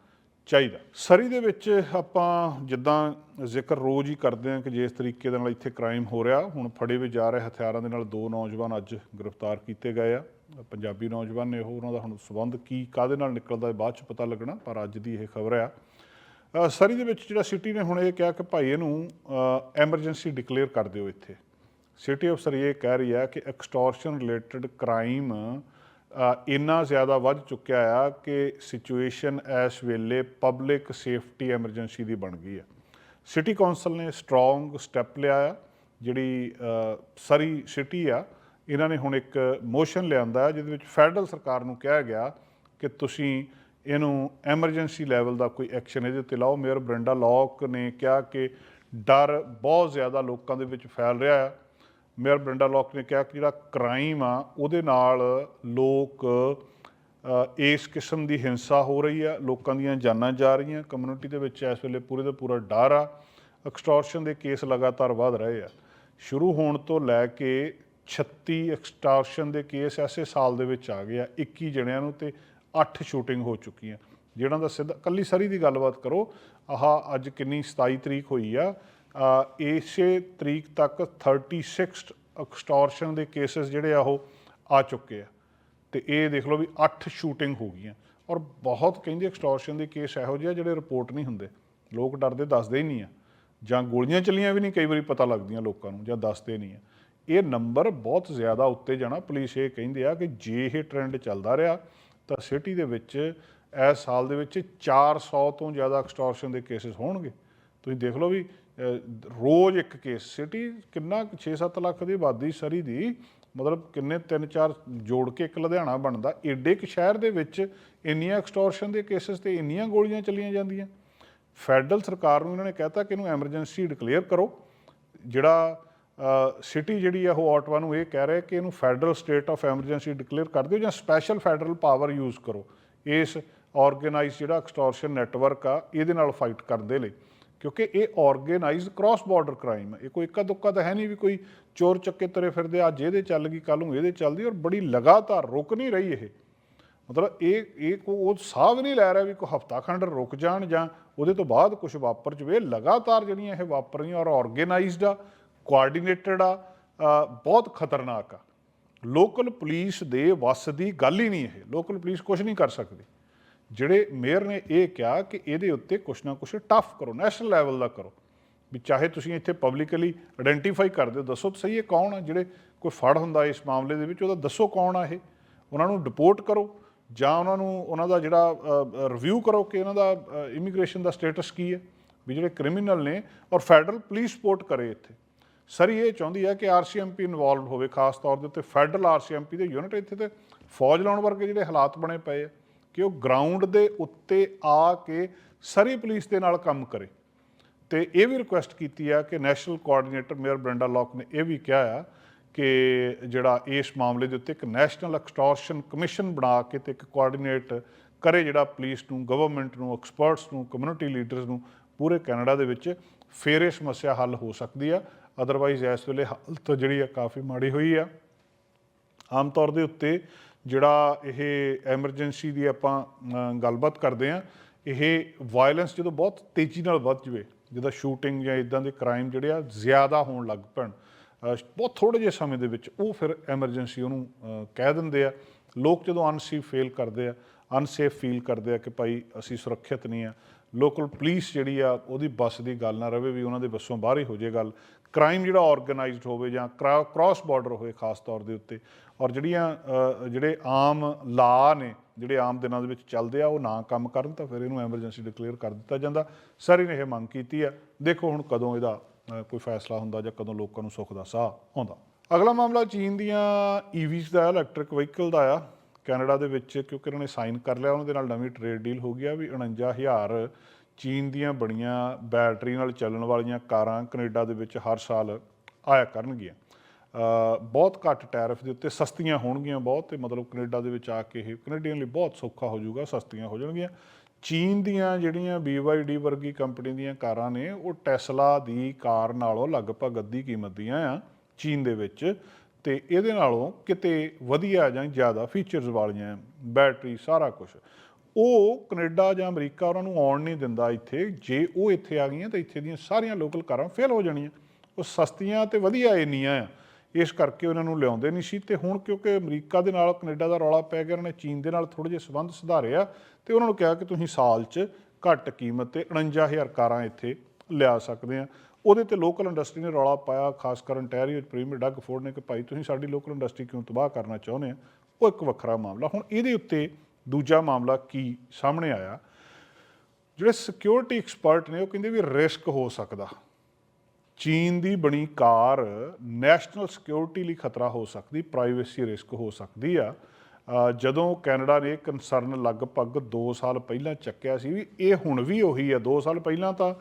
ਚਾਹੀਦਾ। ਸਰੀ ਦੇ ਵਿੱਚ ਆਪਾਂ ਜਿੱਦਾਂ ਜ਼ਿਕਰ ਰੋਜ਼ ਹੀ ਕਰਦੇ ਹਾਂ ਕਿ ਜਿਸ ਤਰੀਕੇ ਦੇ ਨਾਲ ਇੱਥੇ ਕ੍ਰਾਈਮ ਹੋ ਰਿਹਾ, ਹੁਣ ਫੜੇ ਵੀ ਜਾ ਰਹੇ ਹਥਿਆਰਾਂ ਦੇ ਨਾਲ ਦੋ ਨੌਜਵਾਨ ਅੱਜ ਗ੍ਰਿਫਤਾਰ ਕੀਤੇ ਗਏ ਆ। ਪੰਜਾਬੀ ਨੌਜਵਾਨ ਨੇ ਉਹ ਉਹਨਾਂ ਦਾ ਹੁਣ ਸਬੰਧ ਕੀ ਕਾਦੇ ਨਾਲ ਨਿਕਲਦਾ ਹੈ ਬਾਅਦ ਚ ਪਤਾ ਲੱਗਣਾ, ਪਰ ਅੱਜ ਦੀ ਇਹ ਖਬਰ ਆ। ਸਰੀ ਦੇ ਵਿੱਚ ਜਿਹੜਾ ਸਿਟੀ ਨੇ ਹੁਣ ਇਹ ਕਿਹਾ ਕਿ ਭਾਈ ਇਹਨੂੰ ਐਮਰਜੈਂਸੀ ਡਿਕਲੇਅਰ ਕਰ ਦਿਓ ਇੱਥੇ। ਸਿਟੀ ਅਫਸਰ ਇਹ ਕਹਿ ਰਹੀ ਹੈ ਕਿ ਐਕਸਟੋਰਸ਼ਨ ਰਿਲੇਟਡ ਕ੍ਰਾਈਮ ਇੰਨਾ ਜ਼ਿਆਦਾ ਵੱਧ ਚੁੱਕਿਆ ਆ ਕਿ ਸਿਚੁਏਸ਼ਨ ਇਸ ਵੇਲੇ ਪਬਲਿਕ ਸੇਫਟੀ ਐਮਰਜੈਂਸੀ ਦੀ ਬਣ ਗਈ ਹੈ ਸਿਟੀ ਕੌਂਸਲ ਨੇ ਸਟਰੋਂਗ ਸਟੈਪ ਲਿਆ ਆ, ਜਿਹੜੀ ਸਰੀ ਸਿਟੀ ਆ, ਇਹਨਾਂ ਨੇ ਹੁਣ ਇੱਕ ਮੋਸ਼ਨ ਲਿਆਂਦਾ ਜਿਹਦੇ ਵਿੱਚ ਫੈਡਰਲ ਸਰਕਾਰ ਨੂੰ ਕਿਹਾ ਗਿਆ ਕਿ ਤੁਸੀਂ ਇਹਨੂੰ ਐਮਰਜੈਂਸੀ ਲੈਵਲ ਦਾ ਕੋਈ ਐਕਸ਼ਨ ਇਹਦੇ ਉੱਤੇ ਲਾਓ। ਮੇਅਰ ਬ੍ਰੈਂਡਾ ਲੌਕ ਨੇ ਕਿਹਾ ਕਿ ਡਰ ਬਹੁਤ ਜ਼ਿਆਦਾ ਲੋਕਾਂ ਦੇ ਵਿੱਚ ਫੈਲ ਰਿਹਾ ਹੈ। ਮੇਅਰ ਬ੍ਰੈਂਡਾ ਲੌਕ ਨੇ ਕਿਹਾ ਕਿ ਜਿਹੜਾ ਕ੍ਰਾਈਮ ਆ, ਉਹਦੇ ਨਾਲ ਲੋਕ ਇਸ ਕਿਸਮ ਦੀ ਹਿੰਸਾ ਹੋ ਰਹੀ ਆ ਲੋਕਾਂ ਦੀਆਂ ਜਾਨਾਂ ਜਾ ਰਹੀਆਂ। ਕਮਿਊਨਿਟੀ ਦੇ ਵਿੱਚ ਇਸ ਵੇਲੇ ਪੂਰੇ ਦਾ ਪੂਰਾ ਡਰ ਆ। ਐਕਸਟੋਰਸ਼ਨ ਦੇ ਕੇਸ ਲਗਾਤਾਰ ਵਧ ਰਹੇ ਆ। ਸ਼ੁਰੂ ਹੋਣ ਤੋਂ ਲੈ ਕੇ 36 ਐਕਸਟੋਰਸ਼ਨ ਦੇ ਕੇਸ ਐਸੇ ਸਾਲ ਦੇ ਵਿੱਚ ਆ ਗਏ ਆ। 21 ਜਣਿਆਂ ਨੂੰ ਤੇ 8 ਸ਼ੂਟਿੰਗ ਹੋ ਚੁੱਕੀਆਂ। ਜਿਹੜਾ ਦਾ ਸਿੱਧਾ ਕੱਲੀ ਸਰੀ ਦੀ ਗੱਲਬਾਤ ਕਰੋ, ਆਹ ਅੱਜ ਕਿੰਨੀ 27 ਤਰੀਕ ਹੋਈ ਆ। ਇਸੇ ਤਰੀਕ ਤੱਕ 36 ਐਕਸਟੋਰਸ਼ਨ ਦੇ ਕੇਸਸ ਜਿਹੜੇ ਆ ਉਹ ਆ ਚੁੱਕੇ ਆ। ਤੇ ਇਹ ਦੇਖ ਲਓ ਵੀ 8 ਸ਼ੂਟਿੰਗ ਹੋ ਗਈਆਂ। ਔਰ ਬਹੁਤ ਕਹਿੰਦੇ ਐਕਸਟੋਰਸ਼ਨ ਦੇ ਕੇਸ ਇਹੋ ਜਿਹੇ ਆ ਜਿਹੜੇ ਰਿਪੋਰਟ ਨਹੀਂ ਹੁੰਦੇ। ਲੋਕ ਡਰਦੇ ਦੱਸਦੇ ਹੀ ਨਹੀਂ ਆ। ਜਾਂ ਗੋਲੀਆਂ ਚੱਲੀਆਂ ਵੀ ਨਹੀਂ, ਕਈ ਵਾਰੀ ਪਤਾ ਲੱਗਦੀਆਂ ਲੋਕਾਂ ਨੂੰ, ਜਾਂ ਦੱਸਦੇ ਨਹੀਂ ਆ। ਇਹ ਨੰਬਰ ਬਹੁਤ ਜ਼ਿਆਦਾ ਉੱਤੇ ਜਾਣਾ। ਪੁਲਿਸ ਇਹ ਕਹਿੰਦੇ ਆ ਕਿ ਜੇ ਇਹ ਟ੍ਰੈਂਡ ਚੱਲਦਾ ਰਿਹਾ ਤਾਂ ਸਿਟੀ ਦੇ ਵਿੱਚ ਇਸ ਸਾਲ ਦੇ ਵਿੱਚ 400 ਤੋਂ ਜ਼ਿਆਦਾ ਐਕਸਟੋਰਸ਼ਨ ਦੇ ਕੇਸਿਸ ਹੋਣਗੇ। ਤੁਸੀਂ ਦੇਖ ਲਓ ਵੀ ਰੋਜ਼ ਇੱਕ ਕੇਸ ਸਿਟੀ ਕਿੰਨਾ 6-7 ਲੱਖ ਦੀ ਆਬਾਦੀ ਸਰੀ ਦੀ, ਮਤਲਬ ਕਿੰਨੇ 3-4 ਜੋੜ ਕੇ ਇੱਕ ਲੁਧਿਆਣਾ ਬਣਦਾ, ਏਡੇ ਇੱਕ ਸ਼ਹਿਰ ਦੇ ਵਿੱਚ ਇੰਨੀਆਂ ਐਕਸਟੋਰਸ਼ਨ ਦੇ ਕੇਸਿਸ ਤੇ ਇੰਨੀਆਂ ਗੋਲੀਆਂ ਚੱਲੀਆਂ ਜਾਂਦੀਆਂ। ਫੈਡਰਲ ਸਰਕਾਰ ਨੂੰ ਇਹਨਾਂ ਨੇ ਕਹਿਤਾ ਕਿ ਇਹਨੂੰ ਐਮਰਜੈਂਸੀ ਡਿਕਲੇਅਰ ਕਰੋ, ਜਿਹੜਾ ਸਿਟੀ ਜਿਹੜੀ ਆ ਉਹ ਆਟਵਾ ਨੂੰ ਇਹ ਕਹਿ ਰਿਹਾ ਕਿ ਇਹਨੂੰ federal state of emergency declare ਕਰ ਦਿਓ ਜਾਂ ਸਪੈਸ਼ਲ ਫੈਡਰਲ ਪਾਵਰ ਯੂਜ਼ ਕਰੋ। ਇਸ ਆਰਗੇਨਾਈਜ਼ ਜਿਹੜਾ ਐਕਸਟੋਰਸ਼ਨ ਨੈਟਵਰਕ ਆ, ਇਹਦੇ ਨਾਲ ਫਾਈਟ ਕਰਨ ਦੇ ਲਈ ਕਿਉਂਕਿ ਇਹ ਆਰਗੇਨਾਈਜ਼ਡ ਕ੍ਰਾਸ ਬਾਰਡਰ ਕ੍ਰਾਈਮ ਹੈ ਇਹ ਕੋਈ ਇੱਕਾ ਦੁੱਕਾ ਤਾਂ ਹੈ ਨਹੀਂ ਵੀ ਕੋਈ ਚੋਰ ਚੱਕੇ ਤੁਰੇ ਫਿਰਦੇ ਅੱਜ ਇਹਦੇ ਚੱਲ ਗਈ ਕੱਲ ਨੂੰ ਇਹਦੇ ਚੱਲਦੀ ਔਰ ਬੜੀ ਲਗਾਤਾਰ ਰੁਕ ਨਹੀਂ ਰਹੀ ਇਹ। ਮਤਲਬ ਇਹ ਇਹ ਕੋ ਉਹ ਸਾਹ ਵੀ ਨਹੀਂ ਲੈ ਰਿਹਾ ਵੀ ਕੋਈ ਹਫਤਾ ਖੰਡ ਰੁਕ ਜਾਣ ਜਾਂ ਉਹਦੇ ਤੋਂ ਬਾਅਦ ਕੁਝ ਵਾਪਰ ਜਵੇ। ਲਗਾਤਾਰ ਜਿਹੜੀਆਂ ਇਹ ਵਾਪਰ ਰਹੀਆਂ ਔਰ ਆਰਗੇਨਾਈਜ਼ਡ ਆ ਕੋਆਰਡੀਨੇਟਡ ਆ ਬਹੁਤ ਖਤਰਨਾਕ ਆ। ਲੋਕਲ ਪੁਲਿਸ ਦੇ ਵੱਸ ਦੀ ਗੱਲ ਹੀ ਨਹੀਂ ਇਹ। ਲੋਕਲ ਪੁਲਿਸ ਕੁਝ ਨਹੀਂ ਕਰ ਸਕਦੀ। ਜਿਹੜੇ ਮੇਅਰ ਨੇ ਇਹ ਕਿਹਾ ਕਿ ਇਹਦੇ ਉੱਤੇ ਕੁਛ ਨਾ ਕੁਛ ਟਫ ਕਰੋ ਨੈਸ਼ਨਲ ਲੈਵਲ ਦਾ ਕਰੋ। ਵੀ ਚਾਹੇ ਤੁਸੀਂ ਇੱਥੇ ਪਬਲਿਕਲੀ ਆਇਡੈਂਟੀਫਾਈ ਕਰ ਦਿਓ, ਦੱਸੋ ਤਾਂ ਸਹੀ ਇਹ ਕੌਣ ਆ? ਜਿਹੜੇ ਕੋਈ ਫੜ ਹੁੰਦਾ ਇਸ ਮਾਮਲੇ ਦੇ ਵਿੱਚ, ਉਹਦਾ ਦੱਸੋ ਕੌਣ ਆ ਇਹ? ਉਹਨਾਂ ਨੂੰ ਡਿਪੋਰਟ ਕਰੋ ਜਾਂ ਉਹਨਾਂ ਨੂੰ, ਉਹਨਾਂ ਦਾ ਜਿਹੜਾ ਰਿਵਿਊ ਕਰੋ ਕਿ ਉਹਨਾਂ ਦਾ ਇਮੀਗ੍ਰੇਸ਼ਨ ਦਾ ਸਟੇਟਸ ਕੀ ਹੈ? ਵੀ ਜਿਹੜੇ ਕ੍ਰਿਮੀਨਲ ਨੇ ਔਰ ਫੈਡਰਲ ਪੁਲਿਸ ਸਪੋਰਟ ਕਰੇ ਇੱਥੇ। ਸਰੀ ਇਹ ਚਾਹੁੰਦੀ ਹੈ ਕਿ ਆਰਸੀਐਮਪੀ ਇਨਵੋਲਵਡ ਹੋਵੇ, ਖਾਸ ਤੌਰ ਦੇ ਉੱਤੇ ਫੈਡਰਲ ਆਰਸੀਐਮਪੀ ਦੇ ਯੂਨਿਟ ਇੱਥੇ ਤੇ ਫੌਜ ਲਾਉਣ ਵਰਗੇ ਜਿਹੜੇ ਹਾਲਾਤ ਬਣੇ ਪਏ ਆ, ਕਿ ਉਹ ਗਰਾਊਂਡ ਦੇ ਉੱਤੇ ਆ ਕੇ ਸਰੀ ਪੁਲਿਸ ਦੇ ਨਾਲ ਕੰਮ ਕਰੇ। ਤੇ ਇਹ ਵੀ ਰਿਕੁਐਸਟ ਕੀਤੀ ਆ ਕਿ national coordinator mayor Brenda Locke ਨੇ ਇਹ ਵੀ ਕਿਹਾ ਆ ਕਿ ਜਿਹੜਾ ਇਸ ਮਾਮਲੇ ਦੇ ਉੱਤੇ ਇੱਕ ਨੈਸ਼ਨਲ ਐਕਸਟੋਰਸ਼ਨ ਕਮਿਸ਼ਨ ਬਣਾ ਕੇ ਤੇ ਇੱਕ ਕੋਆਰਡੀਨੇਟ ਕਰੇ ਜਿਹੜਾ ਪੁਲਿਸ ਨੂੰ ਗਵਰਨਮੈਂਟ ਨੂੰ ਐਕਸਪਰਟਸ ਨੂੰ ਕਮਿਊਨਿਟੀ ਲੀਡਰਸ ਨੂੰ ਪੂਰੇ ਕੈਨੇਡਾ ਦੇ ਵਿੱਚ ਫੇਰ ਇਹ ਸਮੱਸਿਆ ਹੱਲ ਹੋ ਸਕਦੀ ਆ। ਅਦਰਵਾਈਜ਼ ਇਸ ਵੇਲੇ ਹਾਲਤ ਜਿਹੜੀ ਆ ਕਾਫੀ ਮਾੜੀ ਹੋਈ ਆ। ਆਮ ਤੌਰ ਦੇ ਉੱਤੇ ਜਿਹੜਾ ਇਹ ਐਮਰਜੈਂਸੀ ਦੀ ਆਪਾਂ ਗੱਲਬਾਤ ਕਰਦੇ ਆ, ਇਹ ਵਾਇਲੈਂਸ ਜਦੋਂ ਬਹੁਤ ਤੇਜ਼ੀ ਨਾਲ ਵੱਧ ਜਵੇ, ਜਿੱਦਾਂ ਸ਼ੂਟਿੰਗ ਜਾਂ ਇਦਾਂ ਦੇ ਕ੍ਰਾਈਮ ਜਿਹੜੇ ਆ ਜ਼ਿਆਦਾ ਹੋਣ ਲੱਗ ਪੈਣ ਬਹੁਤ ਥੋੜੇ ਜਿਹੇ ਸਮੇਂ ਦੇ ਵਿੱਚ ਉਹ ਫਿਰ ਐਮਰਜੈਂਸੀ ਉਹਨੂੰ ਕਹਿ ਦਿੰਦੇ ਆ। ਲੋਕ ਜਦੋਂ ਅਨਸੇਫ ਫੀਲ ਕਰਦੇ ਆ ਅਨਸੇਫ ਫੀਲ ਕਰਦੇ ਆ ਕਿ ਭਾਈ ਅਸੀਂ ਸੁਰੱਖਿਅਤ ਨਹੀਂ ਆ ਲੋਕਲ ਪੁਲਿਸ ਜਿਹੜੀ ਆ ਉਹਦੀ ਬੱਸ ਦੀ ਗੱਲ ਨਾ ਰਵੇ ਵੀ ਉਹਨਾਂ ਦੇ ਬੱਸੋਂ ਬਾਹਰ ਹੀ ਹੋ ਜੇ ਗੱਲ ਕ੍ਰਾਈਮ ਜਿਹੜਾ ਆਰਗੇਨਾਈਜ਼ਡ ਹੋਵੇ ਜਾਂ ਕ੍ਰਾਸ ਬਾਰਡਰ ਹੋਵੇ ਖਾਸ ਤੌਰ ਦੇ ਉੱਤੇ, ਔਰ ਜਿਹੜੀਆਂ ਜਿਹੜੇ ਆਮ ਲਾ ਨੇ, ਜਿਹੜੇ ਆਮ ਦਿਨਾਂ ਦੇ ਵਿੱਚ ਚੱਲਦੇ ਆ, ਉਹ ਨਾ ਕੰਮ ਕਰਨ ਤਾਂ ਫਿਰ ਇਹਨੂੰ ਐਮਰਜੈਂਸੀ ਡਿਕਲੇਅਰ ਕਰ ਦਿੱਤਾ ਜਾਂਦਾ। ਸਾਰੀ ਨੇ ਇਹ ਮੰਗ ਕੀਤੀ ਆ ਦੇਖੋ ਹੁਣ ਕਦੋਂ ਇਹਦਾ ਕੋਈ ਫੈਸਲਾ ਹੁੰਦਾ ਜਾਂ ਕਦੋਂ ਲੋਕਾਂ ਨੂੰ ਸੁੱਖ ਦਾ ਸਾਹ ਆਉਂਦਾ। ਅਗਲਾ ਮਾਮਲਾ ਚੀਨ ਦੀਆਂ e ਈਵੀਜ਼ ਦਾ ਇਲੈਕਟ੍ਰਿਕ ਵਹੀਕਲ ਦਾ ਆ, ਕੈਨੇਡਾ ਦੇ ਵਿੱਚ, ਕਿਉਂਕਿ ਇਹਨਾਂ ਨੇ ਸਾਈਨ ਕਰ ਲਿਆ, ਉਹਨਾਂ ਦੇ ਨਾਲ ਨਵੀਂ ਟ੍ਰੇਡ ਡੀਲ ਹੋ ਗਈ ਆ, ਵੀ 49000 ਚੀਨ ਦੀਆਂ ਬਣੀਆਂ ਬੈਟਰੀ ਨਾਲ ਚੱਲਣ ਵਾਲੀਆਂ ਕਾਰਾਂ ਕੈਨੇਡਾ ਦੇ ਵਿੱਚ ਹਰ ਸਾਲ ਆਇਆ ਕਰਨਗੀਆਂ। ਬਹੁਤ ਘੱਟ ਟੈਰਿਫ ਦੇ ਉੱਤੇ ਸਸਤੀਆਂ ਹੋਣਗੀਆਂ ਬਹੁਤ ਤੇ ਮਤਲਬ ਕੈਨੇਡਾ ਦੇ ਵਿੱਚ ਆ ਕੇ ਇਹ ਕੈਨੇਡੀਅਨ ਲਈ ਬਹੁਤ ਸੌਖਾ ਹੋ ਜਾਊਗਾ, ਸਸਤੀਆਂ ਹੋ ਜਾਣਗੀਆਂ। ਚੀਨ ਦੀਆਂ ਜਿਹੜੀਆਂ BYD ਵਰਗੀ ਕੰਪਨੀ ਦੀਆਂ ਕਾਰਾਂ ਨੇ, ਉਹ ਟੈਸਲਾ ਦੀ ਕਾਰ ਨਾਲੋਂ ਲਗਭਗ ਅੱਧੀ ਕੀਮਤ ਦੀਆਂ ਆ ਚੀਨ ਦੇ ਵਿੱਚ ਤੇ ਇਹਦੇ ਨਾਲੋਂ ਕਿਤੇ ਵਧੀਆ ਜਾਂ ਜ਼ਿਆਦਾ ਫੀਚਰਸ ਵਾਲੀਆਂ ਬੈਟਰੀ ਸਾਰਾ ਕੁਝ ਉਹ ਕੈਨੇਡਾ ਜਾਂ ਅਮਰੀਕਾ ਉਹਨਾਂ ਨੂੰ ਆਉਣ ਨਹੀਂ ਦਿੰਦਾ ਇੱਥੇ। ਜੇ ਉਹ ਇੱਥੇ ਆ ਗਈਆਂ ਤਾਂ ਇੱਥੇ ਦੀਆਂ ਸਾਰੀਆਂ ਲੋਕਲ ਕਾਰਾਂ ਫੇਲ ਹੋ ਜਾਣੀਆਂ। ਉਹ ਸਸਤੀਆਂ ਤੇ ਵਧੀਆ ਇੰਨੀਆਂ ਆ ਇਸ ਕਰਕੇ ਉਹਨਾਂ ਨੂੰ ਲਿਆਉਂਦੇ ਨਹੀਂ ਸੀ ਤੇ ਹੁਣ ਕਿਉਂਕਿ ਅਮਰੀਕਾ ਦੇ ਨਾਲ ਕੈਨੇਡਾ ਦਾ ਰੌਲਾ ਪੈ ਗਿਆ, ਉਹਨਾਂ ਨੇ ਚੀਨ ਦੇ ਨਾਲ ਥੋੜੇ ਜਿਹੇ ਸੰਬੰਧ ਸੁਧਾਰਿਆ ਆ ਤੇ ਉਹਨਾਂ ਨੂੰ ਕਿਹਾ ਕਿ ਤੁਸੀਂ ਸਾਲ 'ਚ ਘੱਟ ਕੀਮਤ ਤੇ 49000 ਕਾਰਾਂ ਇੱਥੇ ਲਿਆ ਸਕਦੇ ਆ। ਉਹਦੇ ਤੇ ਲੋਕਲ ਇੰਡਸਟਰੀ ਨੇ ਰੌਲਾ ਪਾਇਆ, ਖਾਸ ਕਰ ontario 'ਚ ਪ੍ਰੀਮੀਅਰ ਡੱਗ ਫੋਰਡ ਨੇ ਕਿ ਭਾਈ ਤੁਸੀਂ ਸਾਡੀ ਲੋਕਲ ਇੰਡਸਟਰੀ ਕਿਉਂ ਤਬਾਹ ਕਰਨਾ ਚਾਹੁੰਦੇ ਆ? ਉਹ ਇੱਕ ਵੱਖਰਾ ਮਾਮਲਾ। ਹੁਣ ਇਹਦੇ ਉੱਤੇ ਦੂਜਾ ਮਾਮਲਾ ਕੀ ਸਾਹਮਣੇ ਆਇਆ, ਜਿਹੜੇ ਸਿਕਿਉਰਿਟੀ ਐਕਸਪਰਟ ਨੇ ਉਹ ਕਹਿੰਦੇ ਵੀ ਰਿਸਕ ਹੋ ਸਕਦਾ। ਚੀਨ ਦੀ ਬਣੀ ਕਾਰ ਨੈਸ਼ਨਲ ਸਿਕਿਉਰਿਟੀ ਲਈ ਖਤਰਾ ਹੋ ਸਕਦੀ ਪ੍ਰਾਈਵੇਸੀ ਰਿਸਕ ਹੋ ਸਕਦੀ ਆ। ਜਦੋਂ ਕੈਨੇਡਾ ਨੇ ਕੰਸਰਨ ਲਗਭਗ 2 ਸਾਲ ਪਹਿਲਾਂ ਚੱਕਿਆ ਸੀ ਵੀ ਇਹ ਹੁਣ ਵੀ ਉਹੀ ਆ 2 ਸਾਲ ਪਹਿਲਾਂ ਤਾਂ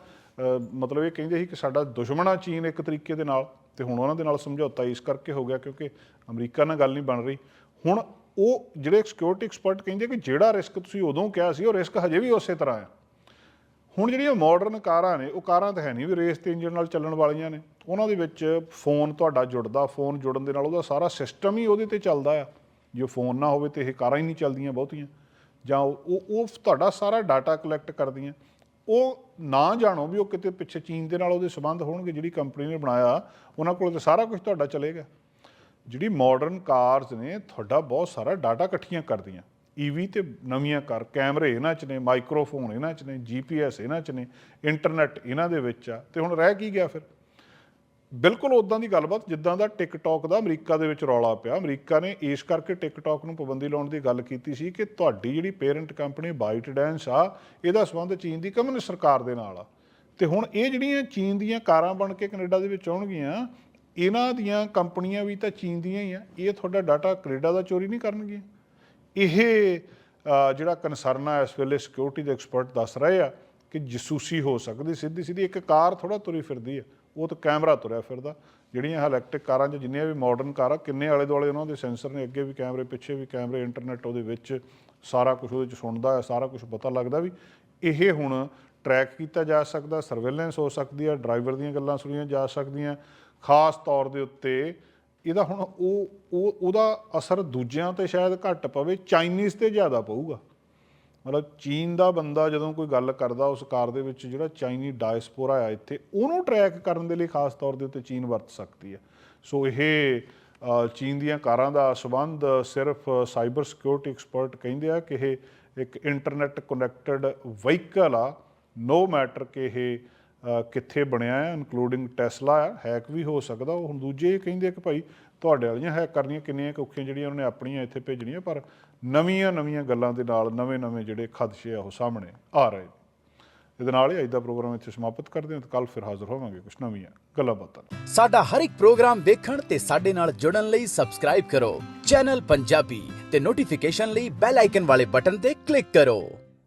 ਮਤਲਬ ਇਹ ਕਹਿੰਦੇ ਸੀ ਕਿ ਸਾਡਾ ਦੁਸ਼ਮਣ ਆ ਚੀਨ ਇੱਕ ਤਰੀਕੇ ਦੇ ਨਾਲ, ਤੇ ਹੁਣ ਉਹਨਾਂ ਦੇ ਨਾਲ ਸਮਝੌਤਾ ਇਸ ਕਰਕੇ ਹੋ ਗਿਆ ਕਿਉਂਕਿ ਅਮਰੀਕਾ ਨਾਲ ਗੱਲ ਨਹੀਂ ਬਣ ਰਹੀ। ਹੁਣ ਉਹ ਜਿਹੜੇ ਸਿਕਿਉਰਿਟੀ ਐਕਸਪਰਟ ਕਹਿੰਦੇ ਕਿ ਜਿਹੜਾ ਰਿਸਕ ਤੁਸੀਂ ਉਦੋਂ ਕਿਹਾ ਸੀ, ਉਹ ਰਿਸਕ ਹਜੇ ਵੀ ਉਸੇ ਤਰ੍ਹਾਂ ਆ। ਹੁਣ ਜਿਹੜੀਆਂ ਮਾਡਰਨ ਕਾਰਾਂ ਨੇ, ਉਹ ਕਾਰਾਂ ਤਾਂ ਹੈ ਨਹੀਂ ਵੀ ਰੇਸ ਤੇ ਇੰਜਨ ਨਾਲ ਚੱਲਣ ਵਾਲੀਆਂ ਨੇ। ਉਹਨਾਂ ਦੇ ਵਿੱਚ ਫੋਨ ਤੁਹਾਡਾ ਜੁੜਦਾ ਫੋਨ ਜੁੜਨ ਦੇ ਨਾਲ ਉਹਦਾ ਸਾਰਾ ਸਿਸਟਮ ਹੀ ਉਹਦੇ ਤੇ ਚੱਲਦਾ ਆ। ਜੇ ਫੋਨ ਨਾ ਹੋਵੇ ਤੇ ਇਹ ਕਾਰਾਂ ਹੀ ਨਹੀਂ ਚੱਲਦੀਆਂ ਬਹੁਤੀਆਂ। ਜਾਂ ਉਹ, ਉਹ- ਤੁਹਾਡਾ ਸਾਰਾ ਡਾਟਾ ਕਲੈਕਟ ਕਰਦੀਆਂ। ਉਹ ਨਾ ਜਾਣੋ ਵੀ ਉਹ ਕਿਤੇ ਪਿੱਛੇ ਚੀਨ ਦੇ ਨਾਲ ਉਹਦੇ ਸੰਬੰਧ ਹੋਣਗੇ, ਜਿਹੜੀ ਕੰਪਨੀ ਨੇ ਬਣਾਇਆ, ਉਹਨਾਂ ਕੋਲ ਤਾਂ ਸਾਰਾ ਕੁਝ ਤੁਹਾਡਾ ਚਲੇਗਾ। ਜਿਹੜੀ ਮਾਡਰਨ ਕਾਰਸ ਨੇ, ਤੁਹਾਡਾ ਬਹੁਤ ਸਾਰਾ ਡਾਟਾ ਇਕੱਠੀਆਂ ਕਰਦੀਆਂ। ਈਵੀ ਤੇ ਨਵੀਆਂ ਕਾਰ ਕੈਮਰੇ ਇਹਨਾਂ 'ਚ ਨੇ ਮਾਈਕਰੋਫੋਨ ਇਹਨਾਂ 'ਚ ਨੇ ਜੀਪੀਐਸ ਇਹਨਾਂ 'ਚ ਨੇ ਇੰਟਰਨੈਟ ਇਹਨਾਂ ਦੇ ਵਿੱਚ ਆ। ਤੇ ਹੁਣ ਰਹਿ ਕੀ ਗਿਆ ਫਿਰ? ਬਿਲਕੁਲ ਉਦਾਂ ਦੀ ਗੱਲਬਾਤ, ਜਿੱਦਾਂ ਦਾ ਟਿਕਟੌਕ ਦਾ ਅਮਰੀਕਾ ਦੇ ਵਿੱਚ ਰੌਲਾ ਪਿਆ। ਅਮਰੀਕਾ ਨੇ ਇਸ ਕਰਕੇ ਟਿਕਟੌਕ ਨੂੰ ਪਾਬੰਦੀ ਲਾਉਣ ਦੀ ਗੱਲ ਕੀਤੀ ਸੀ ਕਿ ਤੁਹਾਡੀ ਜਿਹੜੀ ਪੇਰੈਂਟ ਕੰਪਨੀ ਬਾਈਟਡੈਂਸ ਆ, ਇਹਦਾ ਸੰਬੰਧ ਚੀਨ ਦੀ ਕਮਿਊਨਿਸਟ ਸਰਕਾਰ ਦੇ ਨਾਲ ਆ। ਤੇ ਹੁਣ ਇਹ ਜਿਹੜੀਆਂ ਚੀਨ ਦੀਆਂ ਕਾਰਾਂ ਬਣ ਕੇ ਕੈਨੇਡਾ ਦੇ ਵਿੱਚ ਆਉਣਗੀਆਂ ਇਹਨਾਂ ਦੀਆਂ ਕੰਪਨੀਆਂ ਵੀ ਤਾਂ ਚੀਨ ਦੀਆਂ ਹੀ ਆ, ਇਹ ਤੁਹਾਡਾ ਡਾਟਾ ਕੈਨੇਡਾ ਦਾ ਚੋਰੀ ਨਹੀਂ ਕਰਨਗੀਆਂ। ਇਹ ਜਿਹੜਾ ਕਨਸਰਨ ਆ, ਇਸ ਵੇਲੇ ਸਿਕਿਉਰਿਟੀ ਦੇ ਐਕਸਪਰਟ ਦੱਸ ਰਹੇ ਆ ਕਿ ਜਸੂਸੀ ਹੋ ਸਕਦੀ ਸਿੱਧੀ ਸਿੱਧੀ ਇੱਕ ਕਾਰ ਥੋੜਾ ਤੁਰੀ ਫਿਰਦੀ ਆ, ਉਹ ਤਾਂ ਕੈਮਰਾ ਤੁਰਿਆ ਫਿਰਦਾ। ਜਿਹੜੀਆਂ ਇਲੈਕਟ੍ਰਿਕ ਕਾਰਾਂ 'ਚ ਜਿੰਨੀਆਂ ਵੀ ਮਾਡਰਨ ਕਾਰਾਂ, ਕਿੰਨੇ ਆਲੇ ਦੁਆਲੇ ਉਹਨਾਂ ਦੇ ਸੈਂਸਰ ਨੇ, ਅੱਗੇ ਵੀ ਕੈਮਰੇ, ਪਿੱਛੇ ਵੀ ਕੈਮਰੇ ਇੰਟਰਨੈਟ ਉਹਦੇ ਵਿੱਚ ਸਾਰਾ ਕੁਝ ਉਹਦੇ 'ਚ ਸੁਣਦਾ ਹੈ ਸਾਰਾ ਕੁਝ ਪਤਾ ਲੱਗਦਾ ਵੀ ਇਹ ਹੁਣ ਟਰੈਕ ਕੀਤਾ ਜਾ ਸਕਦਾ ਸਰਵੇਲੈਂਸ ਹੋ ਸਕਦੀ ਹੈ ਡਰਾਈਵਰ ਦੀਆਂ ਗੱਲਾਂ ਸੁਣੀਆਂ ਜਾ ਸਕਦੀਆਂ ਖਾਸ ਤੌਰ ਦੇ ਉੱਤੇ ਇਹਦਾ ਹੁਣ ਉਹ ਉਹ, ਉਹਦਾ ਅਸਰ ਦੂਜਿਆਂ ਤੇ ਸ਼ਾਇਦ ਘੱਟ ਪਵੇ, ਚਾਈਨੀਜ਼ ਤੇ ਜ਼ਿਆਦਾ ਪਊਗਾ। ਮਤਲਬ ਚੀਨ ਦਾ ਬੰਦਾ ਜਦੋਂ ਕੋਈ ਗੱਲ ਕਰਦਾ ਉਸ ਕਾਰ ਦੇ ਵਿੱਚ ਜਿਹੜਾ ਚਾਈਨੀ ਡਾਇਸਪੋਰਾ ਆ ਇੱਥੇ, ਉਹਨੂੰ ਟਰੈਕ ਕਰਨ ਦੇ ਲਈ ਖਾਸ ਤੌਰ ਦੇ ਉੱਤੇ ਚੀਨ ਵਰਤ ਸਕਦੀ ਹੈ। ਸੋ ਇਹ ਚੀਨ ਦੀਆਂ ਕਾਰਾਂ ਦਾ ਸਬੰਧ ਸਿਰਫ ਸਾਈਬਰ ਸਿਕਿਉਰਿਟੀ ਐਕਸਪਰਟ ਕਹਿੰਦੇ ਆ ਕਿ ਇਹ ਇੱਕ ਇੰਟਰਨੈਟ ਕਨੈਕਟਡ ਵਹੀਕਲ ਆ। ਨੋ ਮੈਟਰ ਕਿ ਇਹ ਕਿੱਥੇ ਬਣਿਆ ਹੈ ਇਨਕਲੂਡਿੰਗ ਟੈਸਲਾ ਹੈਕ ਵੀ ਹੋ ਸਕਦਾ, ਉਹ ਹੁਣ ਦੂਜੇ ਇਹ ਕਹਿੰਦੇ ਕਿ ਭਾਈ ਤੁਹਾਡੇ ਵਾਲੀਆਂ ਹੈਕ ਕਰਨੀਆਂ ਕਿੰਨੀਆਂ ਔਖੀਆਂ ਜਿਹੜੀਆਂ ਉਹਨਾਂ ਨੇ ਆਪਣੀਆਂ ਇੱਥੇ ਭੇਜਣੀਆਂ, ਪਰ ਨਵੀਆਂ ਨਵੀਆਂ ਗੱਲਾਂ ਦੇ ਨਾਲ ਨਵੇਂ ਨਵੇਂ ਜਿਹੜੇ ਖਦਸ਼ੇ ਆ ਉਹ ਸਾਹਮਣੇ ਆ ਰਹੇ ਨੇ। ਇਹਦੇ ਨਾਲ ਹੀ ਅੱਜ ਦਾ ਪ੍ਰੋਗਰਾਮ ਇੱਥੇ ਸਮਾਪਤ ਕਰਦੇ ਹਾਂ ਤੇ ਕੱਲ ਫਿਰ ਹਾਜ਼ਰ ਹੋਵਾਂਗੇ ਕੁਝ ਨਵੀਆਂ ਗੱਲਾਂ ਬਾਤਾਂ ਸਾਡਾ ਹਰ ਇੱਕ ਪ੍ਰੋਗਰਾਮ ਦੇਖਣ ਤੇ ਸਾਡੇ ਨਾਲ ਜੁੜਨ ਲਈ ਸਬਸਕ੍ਰਾਈਬ ਕਰੋ। ਚੈਨਲ ਪੰਜਾਬੀ ਤੇ ਨੋਟੀਫਿਕੇਸ਼ਨ ਲਈ ਬੈਲ ਆਈਕਨ ਵਾਲੇ ਬਟਨ ਤੇ ਕਲਿੱਕ ਕਰੋ।